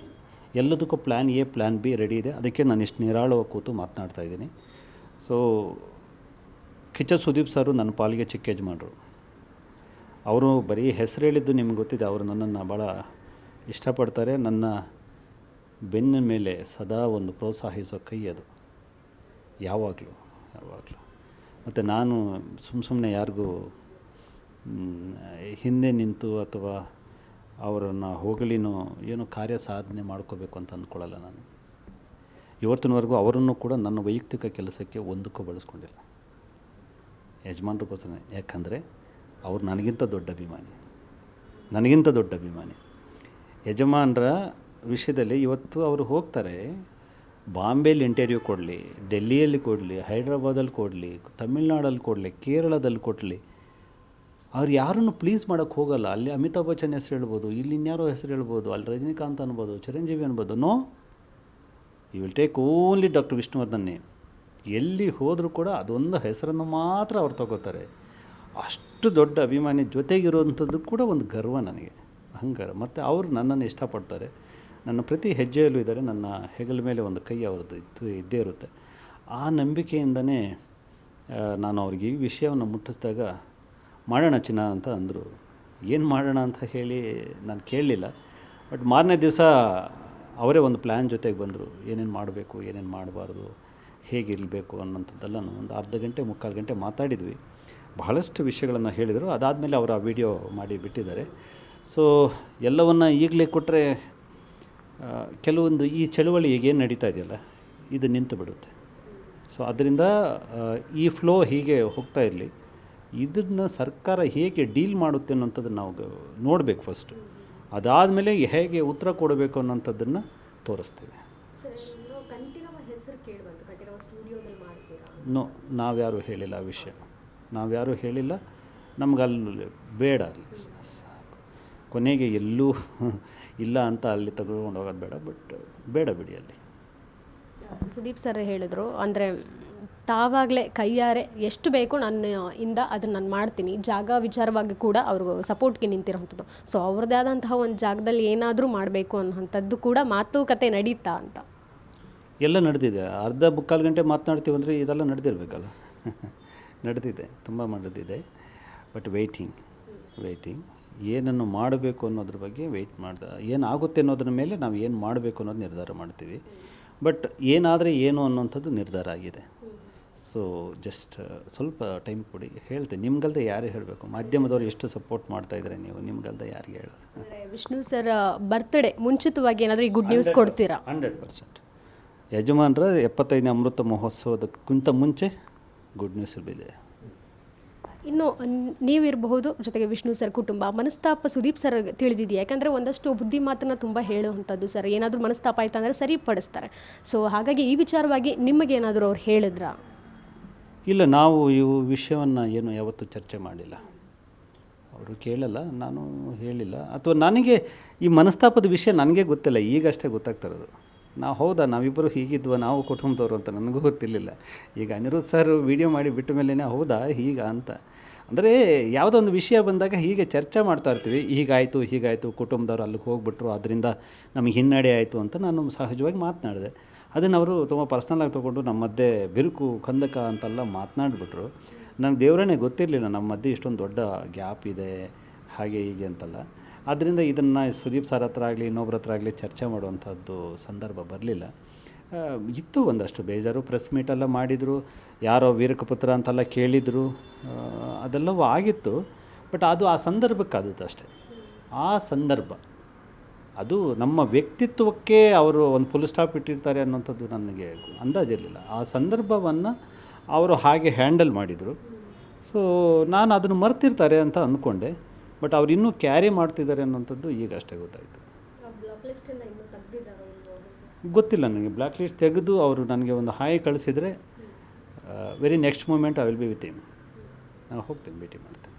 ಎಲ್ಲದಕ್ಕೂ plan A plan B ready ಇದೆ. ಅದಕ್ಕೆ ನಾನು ಇಷ್ಟು ನಿರಾಳವಾಗಿ ಕೂತು ಮಾತನಾಡ್ತಾ ಇದ್ದೀನಿ. ಸೊ ಕಿಚ್ಚ ಸುದೀಪ್ ಸರು ನನ್ನ ಪಾಲಿಗೆ ಚಿಕ್ಕ ಯಜಮಾನರು. ಅವರು ಬರೀ ಹೆಸರು ಹೇಳಿದ್ದು ನಿಮ್ಗೆ ಗೊತ್ತಿದೆ. ಅವರು ನನ್ನನ್ನು ಭಾಳ ಇಷ್ಟಪಡ್ತಾರೆ. ನನ್ನ ಬೆನ್ನ ಮೇಲೆ ಸದಾ ಒಂದು ಪ್ರೋತ್ಸಾಹಿಸೋ ಕೈ ಅದು. ಯಾವಾಗಲೂ ಯಾವಾಗಲೂ. ಮತ್ತು ನಾನು ಸುಮ್ಮ ಸುಮ್ಮನೆ ಯಾರಿಗೂ ಹಿಂದೆ ನಿಂತು ಅಥವಾ ಅವರನ್ನು ಹೋಗಲಿನೋ ಏನೋ ಕಾರ್ಯ ಸಾಧನೆ ಮಾಡ್ಕೋಬೇಕು ಅಂತ ಅಂದ್ಕೊಳ್ಳಲ್ಲ ನಾನು. ಇವತ್ತಿನವರೆಗೂ ಅವರನ್ನು ಕೂಡ ನನ್ನ ವೈಯಕ್ತಿಕ ಕೆಲಸಕ್ಕೆ ಒಂದಕ್ಕೂ ಬಳಸ್ಕೊಂಡಿಲ್ಲ. ಯಜಮಾನ್ರಿಗೋಸ್ಕರ ಯಾಕಂದರೆ ಅವ್ರು ನನಗಿಂತ ದೊಡ್ಡ ಅಭಿಮಾನಿ. ನನಗಿಂತ ದೊಡ್ಡ ಅಭಿಮಾನಿ. ಯಜಮಾನರ ವಿಷಯದಲ್ಲಿ ಇವತ್ತು ಅವರು ಹೋಗ್ತಾರೆ. ಬಾಂಬೆಲಿ ಇಂಟರ್ವ್ಯೂ ಕೊಡಲಿ, ಡೆಲ್ಲಿಯಲ್ಲಿ ಕೊಡಲಿ, ಹೈದ್ರಾಬಾದಲ್ಲಿ ಕೊಡಲಿ, ತಮಿಳ್ನಾಡಲ್ಲಿ ಕೊಡಲಿ, ಕೇರಳದಲ್ಲಿ ಕೊಡಲಿ. ಅವ್ರು ಯಾರನ್ನು ಪ್ಲೀಸ್ ಮಾಡೋಕ್ಕೆ ಹೋಗಲ್ಲ. ಅಲ್ಲಿ ಅಮಿತಾಬ್ ಬಚ್ಚನ್ ಹೆಸರು ಹೇಳ್ಬೋದು, ಇಲ್ಲಿ ಇನ್ಯಾರೋ ಹೆಸರು ಹೇಳ್ಬೋದು, ಅಲ್ಲಿ ರಜನಿಕಾಂತ್ ಅನ್ಬೋದು, ಚಿರಂಜೀವಿ ಅನ್ಬೋದು. No you will take only doctor Vishnuvardhan name ಎಲ್ಲಿ ಹೋದರೂ ಕೂಡ ಅದೊಂದು ಹೆಸರನ್ನು ಮಾತ್ರ ಅವ್ರು ತಗೋತಾರೆ. ಅಷ್ಟು ದೊಡ್ಡ ಅಭಿಮಾನಿ ಜೊತೆಗಿರುವಂಥದ್ದು ಕೂಡ ಒಂದು ಗರ್ವ ನನಗೆ. ಅಹಂಕಾರ. ಮತ್ತು ಅವರು ನನ್ನನ್ನು ಇಷ್ಟಪಡ್ತಾರೆ. ನನ್ನ ಪ್ರತಿ ಹೆಜ್ಜೆಯಲ್ಲೂ ಇದ್ದಾರೆ. ನನ್ನ ಹೆಗಲ ಮೇಲೆ ಒಂದು ಕೈ ಅವ್ರದ್ದು ಇದ್ದು ಇದ್ದೇ ಇರುತ್ತೆ. ಆ ನಂಬಿಕೆಯಿಂದನೇ ನಾನು ಅವ್ರಿಗೆ ಈ ವಿಷಯವನ್ನು ಮುಟ್ಟಿಸಿದಾಗ, ಮಾಡೋಣ ಚಿನ್ನ ಅಂತ ಅಂದರು. ಏನು ಮಾಡೋಣ ಅಂತ ಹೇಳಿ ನಾನು ಕೇಳಲಿಲ್ಲ. ಬಟ್ ಮಾರನೇ ದಿವಸ ಅವರೇ ಒಂದು ಪ್ಲ್ಯಾನ್ ಜೊತೆಗೆ ಬಂದರು. ಏನೇನು ಮಾಡಬೇಕು, ಏನೇನು ಮಾಡಬಾರ್ದು, ಹೇಗಿರಬೇಕು ಅನ್ನೋಂಥದ್ದೆಲ್ಲ ಒಂದು ಅರ್ಧ ಗಂಟೆ, ಮುಕ್ಕಾಲು ಗಂಟೆ ಮಾತಾಡಿದ್ವಿ. ಬಹಳಷ್ಟು ವಿಷಯಗಳನ್ನು ಹೇಳಿದರು. ಅದಾದಮೇಲೆ ಅವರು ಆ ವಿಡಿಯೋ ಮಾಡಿ ಬಿಟ್ಟಿದ್ದಾರೆ. ಸೊ ಎಲ್ಲವನ್ನು ಈಗಲೇ ಕೊಟ್ಟರೆ ಕೆಲವೊಂದು ಈ ಚಳುವಳಿ ಈಗೇನು ನಡೀತಾ ಇದೆಯಲ್ಲ ಇದು ನಿಂತು ಬಿಡುತ್ತೆ. ಸೊ ಅದರಿಂದ ಈ ಫ್ಲೋ ಹೀಗೆ ಹೋಗ್ತಾ ಇರಲಿ. ಇದನ್ನು ಸರ್ಕಾರ ಹೇಗೆ ಡೀಲ್ ಮಾಡುತ್ತೆ ಅನ್ನೋಂಥದ್ದನ್ನು ನಾವು ನೋಡಬೇಕು ಫಸ್ಟು ಅದಾದಮೇಲೆ ಹೇಗೆ ಉತ್ತರ ಕೊಡಬೇಕು ಅನ್ನೋಂಥದ್ದನ್ನು ತೋರಿಸ್ತೀವಿ. ನೋ ನಾವ್ಯಾರು ಹೇಳಿಲ್ಲ ಆ ವಿಷಯ. ನಾವ್ಯಾರು ಹೇಳಿಲ್ಲ. ನಮ್ಗೆ ಅಲ್ಲಿ ಬೇಡ ಅಲ್ಲಿ. ಕೊನೆಗೆ ಎಲ್ಲೂ ಇಲ್ಲ ಅಂತ ಅಲ್ಲಿ ತೆಗೆದುಕೊಂಡು ಹೋಗೋದು ಬೇಡ ಬಟ್ ಬೇಡ ಬಿಡಿ ಅಲ್ಲಿ. ಸುದೀಪ್ ಸರ್ ಹೇಳಿದರು ಅಂದರೆ ತಾವಾಗಲೇ ಕೈಯಾರೆ ಎಷ್ಟು ಬೇಕು ನನ್ನ ಇಂದ ಅದನ್ನು ನಾನು ಮಾಡ್ತೀನಿ. ಜಾಗ ವಿಚಾರವಾಗಿ ಕೂಡ ಅವರು ಸಪೋರ್ಟ್ಗೆ ನಿಂತಿರೋಂಥದ್ದು. ಸೊ ಅವ್ರದ್ದೇ ಆದಂತಹ ಒಂದು ಜಾಗದಲ್ಲಿ ಏನಾದರೂ ಮಾಡಬೇಕು ಅನ್ನೋಂಥದ್ದು ಕೂಡ ಮಾತುಕತೆ ನಡೀತಾ ಅಂತ. ಎಲ್ಲ ನಡೆದಿದೆ. ಅರ್ಧ ಬುಕ್ಕಾಲು ಗಂಟೆ ಮಾತನಾಡ್ತೀವಿ ಅಂದರೆ ಇದೆಲ್ಲ ನಡೆದಿರ್ಬೇಕಲ್ಲ? ನಡೆದಿದೆ ತುಂಬ ನಡೆದಿದೆ. ಬಟ್ ವೆಯ್ಟಿಂಗ್ ವೆಯ್ಟಿಂಗ್ ಏನನ್ನು ಮಾಡಬೇಕು ಅನ್ನೋದ್ರ ಬಗ್ಗೆ ವೆಯ್ಟ್ ಮಾಡ್ದ ಏನಾಗುತ್ತೆ ಅನ್ನೋದ್ರ ಮೇಲೆ ನಾವು ಏನು ಮಾಡಬೇಕು ಅನ್ನೋದು ನಿರ್ಧಾರ ಮಾಡ್ತೀವಿ. ಬಟ್ ಏನಾದರೆ ಏನು ಅನ್ನೋಂಥದ್ದು ನಿರ್ಧಾರ ಆಗಿದೆ. ಸೊ ಜಸ್ಟ್ ಸ್ವಲ್ಪ ಟೈಮ್ ಕೊಡಿ. ಹೇಳ್ತೆ ನಿಮ್ಗಲ್ದೆ ಯಾರು ಹೇಳಬೇಕು? ಮಾಧ್ಯಮದವ್ರು ಎಷ್ಟು ಸಪೋರ್ಟ್ ಮಾಡ್ತಾ ಇದ್ದಾರೆ ನೀವು? ನಿಮ್ಗಲ್ದೆ ಯಾರಿಗೆ ಹೇಳೋದು? ಅಂದರೆ ವಿಷ್ಣು ಸರ್ ಬರ್ತ್ಡೇ ಮುಂಚಿತವಾಗಿ ಏನಾದರೂ ಈ ಗುಡ್ ನ್ಯೂಸ್ ಕೊಡ್ತೀರಾ? Hundred percent. ಯಜಮಾನರ ಎಪ್ಪತ್ತೈದನೇ ಅಮೃತ ಮಹೋತ್ಸವದಕ್ಕಿಂತ ಮುಂಚೆ ಗುಡ್ ನ್ಯೂಸ್ ಇದೆ ಇನ್ನು ನೀವಿರಬಹುದು, ಜೊತೆಗೆ ವಿಷ್ಣು ಸರ್ ಕುಟುಂಬ. ಮನಸ್ತಾಪ ಸುದೀಪ್ ಸರ್ ತಿಳಿದಿದೆಯಾ? ಯಾಕಂದರೆ ಒಂದಷ್ಟು ಬುದ್ಧಿ ಮಾತನ್ನು ತುಂಬ ಹೇಳುವಂಥದ್ದು ಸರ್. ಏನಾದರೂ ಮನಸ್ತಾಪ ಆಯ್ತು ಅಂದರೆ ಸರಿಪಡಿಸ್ತಾರೆ. ಸೊ ಹಾಗಾಗಿ ಈ ವಿಚಾರವಾಗಿ ನಿಮಗೇನಾದರೂ ಅವ್ರು ಹೇಳಿದ್ರಾ? ಇಲ್ಲ, ನಾವು ಇವು ವಿಷಯವನ್ನು ಏನು ಯಾವತ್ತೂ ಚರ್ಚೆ ಮಾಡಿಲ್ಲ. ಅವರು ಕೇಳಲ್ಲ, ನಾನು ಹೇಳಿಲ್ಲ. ಅಥವಾ ನನಗೆ ಈ ಮನಸ್ತಾಪದ ವಿಷಯ ನನಗೆ ಗೊತ್ತಿಲ್ಲ ಈಗಷ್ಟೇ ಗೊತ್ತಾಗ್ತಾ ಇರೋದು. ನಾವು ಹೌದಾ ನಾವಿಬ್ಬರು ಹೀಗಿದ್ವ, ನಾವು ಕುಟುಂಬದವರು ಅಂತ ನನಗೂ ಗೊತ್ತಿರಲಿಲ್ಲ. ಈಗ ಅನಿರುದ್ಧ ಸರ್ ವಿಡಿಯೋ ಮಾಡಿ ಬಿಟ್ಟ ಮೇಲೇ ಹೌದಾ, ಹೀಗ ಅಂತ. ಅಂದರೆ ಯಾವುದೋ ಒಂದು ವಿಷಯ ಬಂದಾಗ ಹೀಗೆ ಚರ್ಚೆ ಮಾಡ್ತಾ ಇರ್ತೀವಿ, ಹೀಗಾಯಿತು ಹೀಗಾಯಿತು, ಕುಟುಂಬದವ್ರು ಅಲ್ಲಿಗೆ ಹೋಗ್ಬಿಟ್ರು ಅದರಿಂದ ನಮಗೆ ಹಿನ್ನಡೆ ಆಯಿತು ಅಂತ ನಾನು ಸಹಜವಾಗಿ ಮಾತನಾಡಿದೆ. ಅದನ್ನು ಅವರು ತುಂಬ ಪರ್ಸ್ನಲಾಗಿ ತೊಗೊಂಡು ನಮ್ಮ ಮಧ್ಯೆ ಬಿರುಕು, ಕಂದಕ ಅಂತೆಲ್ಲ ಮಾತನಾಡಿಬಿಟ್ರು. ನನಗೆ ದೇವರೇ ಗೊತ್ತಿರಲಿಲ್ಲ ನಮ್ಮ ಮಧ್ಯೆ ಇಷ್ಟೊಂದು ದೊಡ್ಡ ಗ್ಯಾಪ್ ಇದೆ, ಹಾಗೆ ಹೀಗೆ ಅಂತಲ್ಲ. ಆದ್ದರಿಂದ ಇದನ್ನು ಸುದೀಪ್ ಸರ್ ಹತ್ರ ಆಗಲಿ, ಇನ್ನೊಬ್ರ ಹತ್ರ ಆಗಲಿ ಚರ್ಚೆ ಮಾಡುವಂಥದ್ದು ಸಂದರ್ಭ ಬರಲಿಲ್ಲ. ಇತ್ತು ಒಂದಷ್ಟು ಬೇಜಾರು. ಪ್ರೆಸ್ ಮೀಟೆಲ್ಲ ಮಾಡಿದರು. ಯಾರೋ ವೀರಕಪುತ್ರ ಅಂತೆಲ್ಲ ಕೇಳಿದರು. ಅದೆಲ್ಲವೂ ಆಗಿತ್ತು. ಬಟ್ ಅದು ಆ ಸಂದರ್ಭಕ್ಕೆ ಅಷ್ಟೇ. ಆ ಸಂದರ್ಭ, ಅದು ನಮ್ಮ ವ್ಯಕ್ತಿತ್ವಕ್ಕೆ ಅವರು ಒಂದು ಫುಲ್ ಸ್ಟಾಪ್ ಇಟ್ಟಿರ್ತಾರೆ ಅನ್ನೋಂಥದ್ದು ನನಗೆ ಅಂದಾಜಿರಲಿಲ್ಲ ಆ ಸಂದರ್ಭವನ್ನು ಅವರು ಹಾಗೆ ಹ್ಯಾಂಡಲ್ ಮಾಡಿದರು. ಸೊ ನಾನು ಅದನ್ನು ಮರ್ತಿರ್ತಾರೆ ಅಂತ ಅಂದ್ಕೊಂಡೆ. ಬಟ್ ಅವ್ರು ಇನ್ನೂ ಕ್ಯಾರಿ ಮಾಡ್ತಿದ್ದಾರೆ ಅನ್ನೋಂಥದ್ದು ಈಗ ಅಷ್ಟೇ ಗೊತ್ತಾಯಿತು. ಗೊತ್ತಿಲ್ಲ ನನಗೆ. ಬ್ಲ್ಯಾಕ್ ಲಿಸ್ಟ್ ತೆಗೆದು ಅವರು ನನಗೆ ಒಂದು ಹಾಯ್ ಕಳಿಸಿದರೆ very next moment I will be with him ನಾನು ಹೋಗ್ತೀನಿ ಭೇಟಿ ಮಾಡ್ತೀನಿ.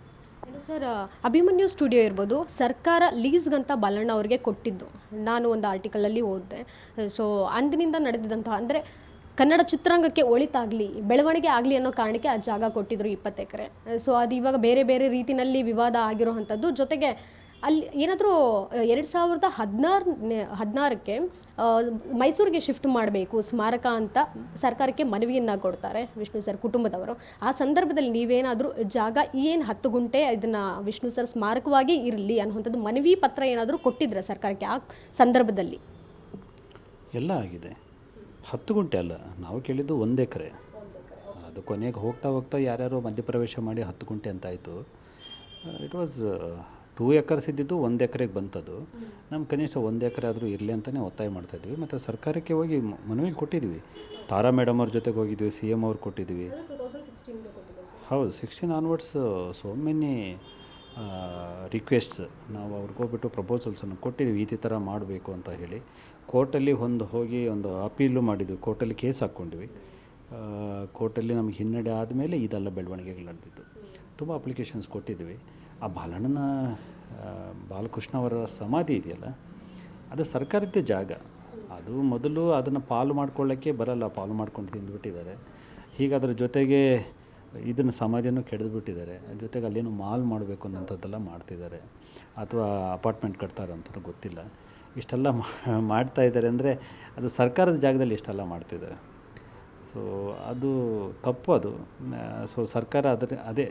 ಏನು ಸರ್ ಅಭಿಮನ್ಯು ಸ್ಟುಡಿಯೋ ಇರ್ಬೋದು ಸರ್ಕಾರ ಲೀಸ್ಗಂತ ಬಾಲಣ್ಣ ಅವರಿಗೆ ಕೊಟ್ಟಿದ್ದು. ನಾನು ಒಂದು ಆರ್ಟಿಕಲಲ್ಲಿ ಓದಿದೆ. ಸೊ ಅಂದಿನಿಂದ ನಡೆದಿದ್ದಂತಹ ಅಂದರೆ ಕನ್ನಡ ಚಿತ್ರರಂಗಕ್ಕೆ ಒಳಿತಾಗಲಿ, ಬೆಳವಣಿಗೆ ಆಗಲಿ ಅನ್ನೋ ಕಾರಣಕ್ಕೆ ಆ ಜಾಗ ಕೊಟ್ಟಿದ್ರು ಇಪ್ಪತ್ತು ಎಕರೆ. ಸೊ ಅದು ಇವಾಗ ಬೇರೆ ಬೇರೆ ರೀತಿಯಲ್ಲಿ ವಿವಾದ ಆಗಿರೋವಂಥದ್ದು. ಜೊತೆಗೆ ಅಲ್ಲಿ ಏನಾದರೂ ಎರಡು ಸಾವಿರದ ಹದಿನಾರು ಹದಿನಾರಕ್ಕೆ ಮೈಸೂರಿಗೆ ಶಿಫ್ಟ್ ಮಾಡಬೇಕು, ಸ್ಮಾರಕ ಅಂತ ಸರ್ಕಾರಕ್ಕೆ ಮನವಿಯನ್ನು ಕೊಡ್ತಾರೆ ವಿಷ್ಣು ಸರ್ ಕುಟುಂಬದವರು. ಆ ಸಂದರ್ಭದಲ್ಲಿ ನೀವೇನಾದರೂ ಜಾಗ ಏನು ಹತ್ತು ಗುಂಟೆ ಇದನ್ನು ವಿಷ್ಣು ಸರ್ ಸ್ಮಾರಕವಾಗಿ ಇರಲಿ ಅನ್ನುವಂಥದ್ದು ಮನವಿ ಪತ್ರ ಏನಾದರೂ ಕೊಟ್ಟಿದ್ರೆ ಸರ್ಕಾರಕ್ಕೆ ಆ ಸಂದರ್ಭದಲ್ಲಿ? ಎಲ್ಲ ಆಗಿದೆ. ಹತ್ತು ಗುಂಟೆ ಅಲ್ಲ, ನಾವು ಕೇಳಿದ್ದು ಒಂದು ಎಕರೆ. ಅದು ಕೊನೆಗೆ ಹೋಗ್ತಾ ಹೋಗ್ತಾ ಯಾರ್ಯಾರು ಮಧ್ಯಪ್ರವೇಶ ಮಾಡಿ ಹತ್ತು ಗುಂಟೆ ಅಂತ ಆಯಿತು. ಇಟ್ ವಾಸ್ ಟೂ ಎಕರ್ಸ್ ಇದ್ದಿದ್ದು ಒಂದು ಎಕರೆಗೆ ಬಂತದು. ನಮ್ಮ ಕನಿಷ್ಠ ಒಂದು ಎಕರೆ ಆದರೂ ಇರಲಿ ಅಂತಲೇ ಒತ್ತಾಯ ಮಾಡ್ತಾಯಿದ್ವಿ ಮತ್ತು ಸರ್ಕಾರಕ್ಕೆ ಹೋಗಿ ಮನವಿ ಕೊಟ್ಟಿದ್ವಿ. ತಾರಾ ಮೇಡಮ್ ಅವ್ರ ಜೊತೆಗೆ ಹೋಗಿದ್ವಿ ಸಿ ಎಂ ಅವ್ರು ಕೊಟ್ಟಿದ್ವಿ. ಹೌದು sixteen onwards so many requests ನಾವು ಅವ್ರಿಗೆ ಹೋಗ್ಬಿಟ್ಟು ಪ್ರಪೋಸಲ್ಸನ್ನು ಕೊಟ್ಟಿದ್ವಿ. ಈ ಥರ ಮಾಡಬೇಕು ಅಂತ ಹೇಳಿ. ಕೋರ್ಟಲ್ಲಿ ಒಂದು ಹೋಗಿ ಒಂದು ಅಪೀಲು ಮಾಡಿದ್ವಿ. ಕೋರ್ಟಲ್ಲಿ ಕೇಸ್ ಹಾಕ್ಕೊಂಡ್ವಿ. ಕೋರ್ಟಲ್ಲಿ ನಮಗೆ ಹಿನ್ನಡೆ ಆದಮೇಲೆ ಇದೆಲ್ಲ ಬೆಳವಣಿಗೆಗಳು ನಡೆದಿತ್ತು ತುಂಬ ಅಪ್ಲಿಕೇಶನ್ಸ್ ಕೊಟ್ಟಿದ್ವಿ. ಆ ಬಾಲಣ್ಣನ ಬಾಲಕೃಷ್ಣ ಅವರ ಸಮಾಧಿ ಇದೆಯಲ್ಲ, ಅದು ಸರ್ಕಾರದ ಜಾಗ. ಅದು ಮೊದಲು ಅದನ್ನು ಪಾಲು ಮಾಡ್ಕೊಳ್ಳೋಕ್ಕೆ ಬರಲ್ಲ, ಪಾಲು ಮಾಡ್ಕೊಂಡು ತಿಂದುಬಿಟ್ಟಿದ್ದಾರೆ. ಹೀಗೆ ಅದರ ಜೊತೆಗೆ ಇದನ್ನು ಸಮಾಧಿಯನ್ನು ಕೆಡೆದುಬಿಟ್ಟಿದ್ದಾರೆ. ಜೊತೆಗೆ ಅಲ್ಲೇನು ಮಾಲ್ ಮಾಡಬೇಕು ಅನ್ನೋಂಥದ್ದೆಲ್ಲ ಮಾಡ್ತಿದ್ದಾರೆ. ಅಥವಾ ಅಪಾರ್ಟ್ಮೆಂಟ್ ಕಟ್ತಾರೆ ಅಂತ ಗೊತ್ತಿಲ್ಲ. ಇಷ್ಟೆಲ್ಲ ಮಾಡ್ತಾ ಇದ್ದಾರೆ ಅಂದರೆ ಅದು ಸರ್ಕಾರದ ಜಾಗದಲ್ಲಿ ಇಷ್ಟೆಲ್ಲ ಮಾಡ್ತಿದ್ದಾರೆ. ಸೊ ಅದು ತಪ್ಪು ಅದು. ಸೊ ಸರ್ಕಾರ ಅದರ ಅದೇ,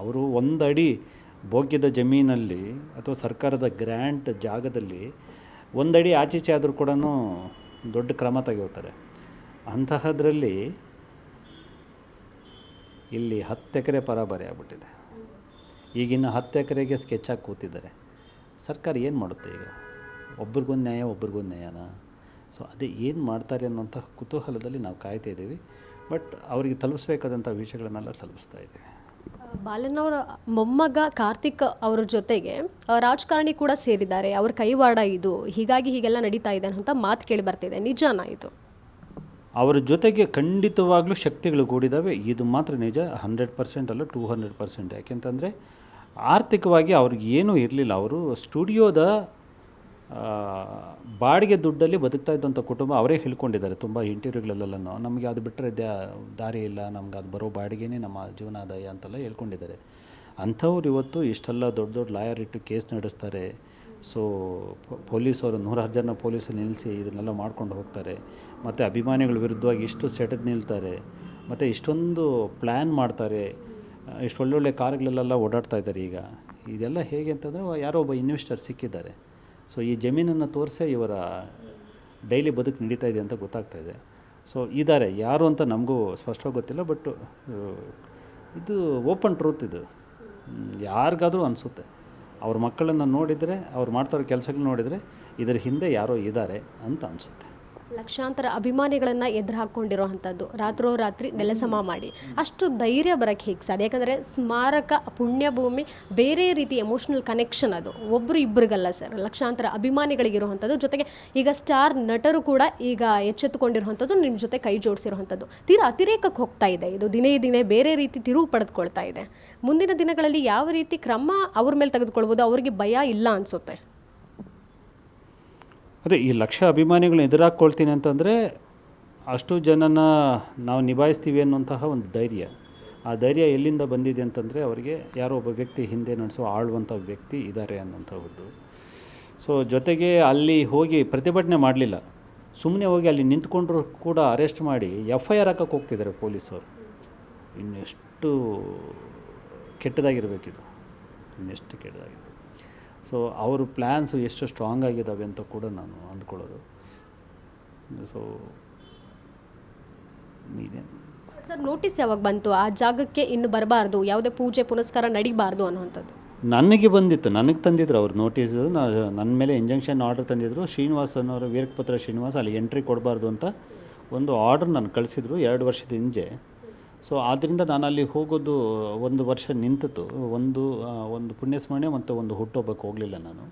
ಅವರು ಒಂದು ಅಡಿ ಭೋಗ್ಯದ ಜಮೀನಲ್ಲಿ ಅಥವಾ ಸರ್ಕಾರದ ಗ್ರ್ಯಾಂಟ್ ಜಾಗದಲ್ಲಿ ಒಂದಡಿ ಆಚೀಚೆ ಆದರೂ ಕೂಡ ದೊಡ್ಡ ಕ್ರಮ ತೆಗೆಯುತ್ತಾರೆ. ಅಂತಹದ್ರಲ್ಲಿ ಇಲ್ಲಿ ಹತ್ತು ಎಕರೆ ಪರಾಬರಿ ಆಗ್ಬಿಟ್ಟಿದೆ. ಈಗಿನ ಹತ್ತು ಎಕರೆಗೆ ಸ್ಕೆಚ್ ಹಾಕಿ ಕೂತಿದ್ದಾರೆ. ಸರ್ಕಾರ ಏನು ಮಾಡುತ್ತೆ ಈಗ? ಒಬ್ರಿಗೊಂದು ನ್ಯಾಯ ಒಬ್ರಿಗೊಂದು ನ್ಯಾಯನ? ಸೊ ಅದೇ ಏನು ಮಾಡ್ತಾರೆ ಅನ್ನೋಂಥ ಕುತೂಹಲದಲ್ಲಿ ನಾವು ಕಾಯ್ತಾ ಇದ್ದೀವಿ. ಬಟ್ ಅವರಿಗೆ ತಲುಪಿಸ್ಬೇಕಾದಂಥ ವಿಷಯಗಳನ್ನೆಲ್ಲ ತಲುಪಿಸ್ತಾ ಇದ್ದೀವಿ. ಬಾಲನವರ ಮೊಮ್ಮಗ ಕಾರ್ತಿಕ್ ಅವರ ಜೊತೆಗೆ ರಾಜಕಾರಣಿ ಕೂಡ ಸೇರಿದ್ದಾರೆ. ಅವ್ರ ಕೈವಾಡ ಇದು. ಹೀಗಾಗಿ ಹೀಗೆಲ್ಲ ನಡೀತಾ ಇದೆ ಅಂತ ಮಾತು ಕೇಳಿ ಬರ್ತಿದೆ. ನಿಜಾನ ಇದು? ಅವರ ಜೊತೆಗೆ ಖಂಡಿತವಾಗ್ಲೂ ಶಕ್ತಿಗಳು ಕೂಡಿದ್ದಾವೆ. ಇದು ಮಾತ್ರ ನಿಜ. ಹಂಡ್ರೆಡ್ ಪರ್ಸೆಂಟ್ ಅಲ್ಲ ಟೂ ಹಂಡ್ರೆಡ್ ಪರ್ಸೆಂಟ್. ಯಾಕೆಂತಂದರೆ ಆರ್ಥಿಕವಾಗಿ ಅವ್ರಿಗೆ ಏನೂ ಇರಲಿಲ್ಲ. ಅವರು ಸ್ಟುಡಿಯೋದ ಬಾಡಿಗೆ ದುಡ್ಡಲ್ಲಿ ಬದುಕ್ತಾ ಇದ್ದಂಥ ಕುಟುಂಬ ಅವರೇ ಹೇಳ್ಕೊಂಡಿದ್ದಾರೆ. ತುಂಬ ಇಂಟರ್ವ್ಯೂಗಳಲ್ಲೆಲ್ಲನೂ ನಮಗೆ ಅದು ಬಿಟ್ಟರೆ ದಾರಿ ಇಲ್ಲ. ನಮ್ಗೆ ಅದು ಬರೋ ಬಾಡಿಗೆನೇ ನಮ್ಮ ಜೀವನಾದಾಯ ಅಂತೆಲ್ಲ ಹೇಳ್ಕೊಂಡಿದ್ದಾರೆ. ಅಂಥವ್ರು ಇವತ್ತು ಇಷ್ಟೆಲ್ಲ ದೊಡ್ಡ ದೊಡ್ಡ ಲಾಯರ್ ಇಟ್ಟು ಕೇಸ್ ನಡೆಸ್ತಾರೆ. ಸೊ ಪೊಲೀಸವರು ನೂರಾರು ಜನ ಪೊಲೀಸರು ನಿಲ್ಲಿಸಿ ಇದನ್ನೆಲ್ಲ ಮಾಡ್ಕೊಂಡು ಹೋಗ್ತಾರೆ. ಮತ್ತು ಅಭಿಮಾನಿಗಳ ವಿರುದ್ಧವಾಗಿ ಇಷ್ಟು ಸೆಟೆದು ನಿಲ್ತಾರೆ. ಮತ್ತು ಇಷ್ಟೊಂದು ಪ್ಲ್ಯಾನ್ ಮಾಡ್ತಾರೆ. ಇಷ್ಟು ಒಳ್ಳೊಳ್ಳೆ ಕಾರ್ಗಳಲ್ಲೆಲ್ಲ ಓಡಾಡ್ತಾ ಇದ್ದಾರೆ ಈಗ. ಇದೆಲ್ಲ ಹೇಗೆ ಅಂತಂದರೆ, ಯಾರೋ ಒಬ್ಬ ಇನ್ವೆಸ್ಟರ್ ಸಿಕ್ಕಿದ್ದಾರೆ. ಸೊ ಈ ಜಮೀನನ್ನು ತೋರಿಸೇ ಇವರ ಡೈಲಿ ಬದುಕು ನಡೀತಾ ಇದೆ ಅಂತ ಗೊತ್ತಾಗ್ತಾ ಇದೆ. ಸೊ ಇದ್ದಾರೆ ಯಾರು ಅಂತ ನಮಗೂ ಸ್ಪಷ್ಟವಾಗಿ ಗೊತ್ತಿಲ್ಲ ಬಟ್ ಇದು ಓಪನ್ ಟ್ರೂತ್ ಇದು. ಯಾರಿಗಾದರೂ ಯಾರಿಗಾದ್ರೂ ಅನಿಸುತ್ತೆ. ಅವ್ರ ಮಕ್ಕಳನ್ನು ನೋಡಿದರೆ, ಅವ್ರು ಮಾಡ್ತಾರೋ ಕೆಲಸಗಳು ನೋಡಿದರೆ, ಇದರ ಹಿಂದೆ ಯಾರೋ ಇದ್ದಾರೆ ಅಂತ ಅನಿಸುತ್ತೆ. ಲಕ್ಷಾಂತರ ಅಭಿಮಾನಿಗಳನ್ನ ಎದುರು ರಾತ್ರೋ ರಾತ್ರೋರಾತ್ರಿ ನೆಲಸಮ ಮಾಡಿ. ಅಷ್ಟು ಧೈರ್ಯ ಬರಕ್ಕೆ ಹೇಗೆ ಸಾಧ್ಯ? ಯಾಕಂದರೆ ಸ್ಮಾರಕ, ಪುಣ್ಯಭೂಮಿ, ಬೇರೆ ರೀತಿ ಎಮೋಷ್ನಲ್ ಕನೆಕ್ಷನ್ ಅದು. ಒಬ್ಬರು ಇಬ್ಬರಿಗಲ್ಲ ಸರ್. ಲಕ್ಷಾಂತರ ಅಭಿಮಾನಿಗಳಿಗಿರುವಂಥದ್ದು ಜೊತೆಗೆ ಈಗ ಸ್ಟಾರ್ ನಟರು ಕೂಡ ಈಗ ಎಚ್ಚೆತ್ತುಕೊಂಡಿರುವಂಥದ್ದು ನಿಮ್ಮ ಜೊತೆ ಕೈ ಜೋಡಿಸಿರುವಂಥದ್ದು ತೀರಾ ಅತಿರೇಕಕ್ಕೆ ಹೋಗ್ತಾ ಇದೆ. ಇದು ದಿನೇ ದಿನೇ ಬೇರೆ ರೀತಿ ತಿರುವು ಪಡೆದುಕೊಳ್ತಾ ಇದೆ. ಮುಂದಿನ ದಿನಗಳಲ್ಲಿ ಯಾವ ರೀತಿ ಕ್ರಮ ಅವ್ರ ಮೇಲೆ ತೆಗೆದುಕೊಳ್ಬೋದು, ಅವರಿಗೆ ಭಯ ಇಲ್ಲ ಅನಿಸುತ್ತೆ. ಅದೇ ಈ ಲಕ್ಷ ಅಭಿಮಾನಿಗಳನ್ನ ಎದುರಾಕ್ಕೊಳ್ತೀನಿ ಅಂತಂದರೆ ಅಷ್ಟು ಜನನ ನಾವು ನಿಭಾಯಿಸ್ತೀವಿ ಅನ್ನುವಂತಹ ಒಂದು ಧೈರ್ಯ. ಆ ಧೈರ್ಯ ಎಲ್ಲಿಂದ ಬಂದಿದೆ ಅಂತಂದರೆ ಅವರಿಗೆ ಯಾರೋ ಒಬ್ಬ ವ್ಯಕ್ತಿ ಹಿಂದೆ ನಡೆಸೋ ಆಳುವಂಥ ವ್ಯಕ್ತಿ ಇದ್ದಾರೆ ಅನ್ನೋಂಥದ್ದು ಸೊ ಜೊತೆಗೆ ಅಲ್ಲಿ ಹೋಗಿ ಪ್ರತಿಭಟನೆ ಮಾಡಲಿಲ್ಲ. ಸುಮ್ಮನೆ ಹೋಗಿ ಅಲ್ಲಿ ನಿಂತ್ಕೊಂಡ್ರು ಕೂಡ ಅರೆಸ್ಟ್ ಮಾಡಿ ಎಫ್ ಐ ಆರ್ ಹಾಕಕ್ಕೆ ಹೋಗ್ತಿದ್ದಾರೆ ಪೊಲೀಸರು ಇನ್ನೆಷ್ಟು ಕೆಟ್ಟದಾಗಿರಬೇಕಿದು. ಇನ್ನೆಷ್ಟು ಕೆಟ್ಟದಾಗಿರ್ಬೇಕು. ಸೊ ಅವ್ರ ಪ್ಲ್ಯಾನ್ಸು ಎಷ್ಟು ಸ್ಟ್ರಾಂಗ್ ಆಗಿದ್ದಾವೆ ಅಂತ ಕೂಡ ನಾನು ಅಂದ್ಕೊಳ್ಳೋದು. ಸೊ ಸರ್ ನೋಟಿಸ್ ಯಾವಾಗ ಬಂತು? ಆ ಜಾಗಕ್ಕೆ ಇನ್ನು ಬರಬಾರ್ದು ಯಾವುದೇ ಪೂಜೆ ಪುನಸ್ಕಾರ ನಡಿಬಾರ್ದು ಅನ್ನುವಂಥದ್ದು. ನನಗೆ ಬಂದಿತ್ತು. ನನಗೆ ತಂದಿದ್ರು ಅವ್ರು ನೋಟಿಸು ನನ್ನ ಮೇಲೆ ಇಂಜಂಕ್ಷನ್ ಆರ್ಡರ್ ತಂದಿದ್ರು. ಶ್ರೀನಿವಾಸ್ ಅನ್ನೋರು ವೀರಪುತ್ರ ಶ್ರೀನಿವಾಸ್ ಅಲ್ಲಿ ಎಂಟ್ರಿ ಕೊಡಬಾರ್ದು ಅಂತ ಒಂದು ಆರ್ಡರ್ ನಾನು ಕಳಿಸಿದ್ರು ಎರಡು ವರ್ಷದ ಹಿಂದೆ. ಸೊ ಆದ್ದರಿಂದ ನಾನು ಅಲ್ಲಿ ಹೋಗೋದು ಒಂದು ವರ್ಷ ನಿಂತಿತು ಒಂದು ಒಂದು ಪುಣ್ಯಸ್ಮರಣೆ ಮತ್ತು ಒಂದು ಹುಟ್ಟುಹಬ್ಬಕ್ಕೆ ಹೋಗಲಿಲ್ಲ ನಾನು.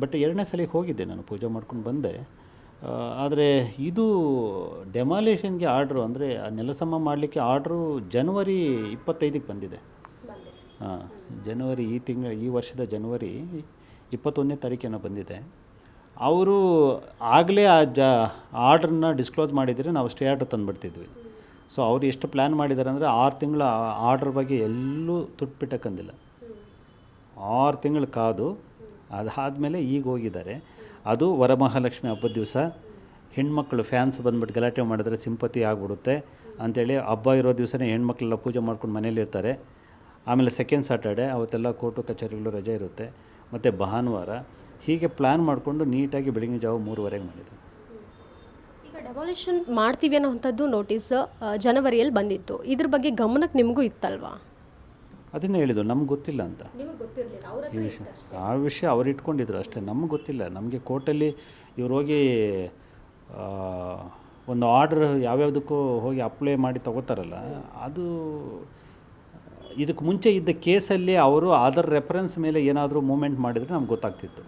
ಬಟ್ ಎರಡನೇ ಸಲ ಹೋಗಿದ್ದೆ ನಾನು ಪೂಜೆ ಮಾಡ್ಕೊಂಡು ಬಂದೆ. ಆದರೆ ಇದು ಡೆಮಾಲೇಷನ್ಗೆ ಆರ್ಡ್ರು ಅಂದರೆ ಆ ನೆಲಸಮ ಮಾಡಲಿಕ್ಕೆ ಆರ್ಡ್ರು ಜನವರಿ ಇಪ್ಪತ್ತೈದಕ್ಕೆ ಬಂದಿದೆ. ಹಾಂ ಜನವರಿ ಈ ತಿಂಗಳ ಈ ವರ್ಷದ ಜನವರಿ ಇಪ್ಪತ್ತೊಂದನೇ ತಾರೀಕೇನೋ ಬಂದಿದೆ. ಅವರು ಆಗಲೇ ಆ ಜ ಆರ್ಡ್ರನ್ನ ಡಿಸ್ಕ್ಲೋಸ್ ಮಾಡಿದರೆ ನಾವು ಸ್ಟೇ ಆರ್ಡ್ರ್ ತಂದುಬಿಡ್ತಿದ್ವಿ. ಸೊ ಅವ್ರು ಎಷ್ಟು ಪ್ಲ್ಯಾನ್ ಮಾಡಿದ್ದಾರೆ ಅಂದರೆ ಆರು ತಿಂಗಳ ಆರ್ಡ್ರ್ ಬಗ್ಗೆ ಎಲ್ಲೂ ತುಟ್ಪಿಟ್ಟಕ್ಕಂದಿಲ್ಲ. ಆರು ತಿಂಗಳು ಕಾದು ಅದಾದಮೇಲೆ ಈಗ ಹೋಗಿದ್ದಾರೆ. ಅದು ವರಮಹಾಲಕ್ಷ್ಮಿ ಹಬ್ಬದ ದಿವಸ. ಹೆಣ್ಮಕ್ಳು ಫ್ಯಾನ್ಸ್ ಬಂದ್ಬಿಟ್ಟು ಗಲಾಟೆ ಮಾಡಿದ್ರೆ ಸಿಂಪತಿ ಆಗಿಬಿಡುತ್ತೆ. ಅಂಥೇಳಿ ಹಬ್ಬ ಇರೋ ದಿವಸನೇ ಹೆಣ್ಮಕ್ಳೆಲ್ಲ ಪೂಜೆ ಮಾಡ್ಕೊಂಡು ಮನೇಲಿ ಇರ್ತಾರೆ. ಆಮೇಲೆ ಸೆಕೆಂಡ್ ಸ್ಯಾಟರ್ಡೆ ಅವತ್ತೆಲ್ಲ ಕೋರ್ಟು ಕಚೇರಿಗಳು ರಜೆ ಇರುತ್ತೆ. ಮತ್ತು ಭಾನುವಾರ ಹೀಗೆ ಪ್ಲ್ಯಾನ್ ಮಾಡಿಕೊಂಡು ನೀಟಾಗಿ ಬೆಳಗಿನ ಜಾವ ಮೂರುವರೆಗೆ ಮಾಡಿದೆ ಡೆಮಾಲಿಷನ್ ಮಾಡ್ತೀವಿ ಅನ್ನೋವಂಥದ್ದು ನೋಟಿಸ್ ಜನವರಿಯಲ್ಲಿ ಬಂದಿತ್ತು. ಇದ್ರ ಬಗ್ಗೆ ಗಮನಕ್ಕೆ ನಿಮಗೂ ಇತ್ತಲ್ವಾ? ಅದನ್ನೇ ಹೇಳಿದ್ರು ನಮ್ಗೆ ಗೊತ್ತಿಲ್ಲ ಅಂತ. ಈ ವಿಷಯ ಆ ವಿಷಯ ಅವ್ರು ಇಟ್ಕೊಂಡಿದ್ರು ಅಷ್ಟೇ ನಮ್ಗೆ ಗೊತ್ತಿಲ್ಲ. ನಮಗೆ ಕೋರ್ಟಲ್ಲಿ ಇವ್ರು ಹೋಗಿ ಒಂದು ಆರ್ಡ್ರ್ ಯಾವ್ಯಾವುದಕ್ಕೂ ಹೋಗಿ ಅಪ್ಲೈ ಮಾಡಿ ತಗೋತಾರಲ್ಲ ಅದು ಇದಕ್ಕೆ ಮುಂಚೆ ಇದ್ದ ಕೇಸಲ್ಲಿ ಅವರು ಅದರ ರೆಫರೆನ್ಸ್ ಮೇಲೆ ಏನಾದರೂ ಮೂಮೆಂಟ್ ಮಾಡಿದರೆ ನಮ್ಗೆ ಗೊತ್ತಾಗ್ತಿತ್ತು.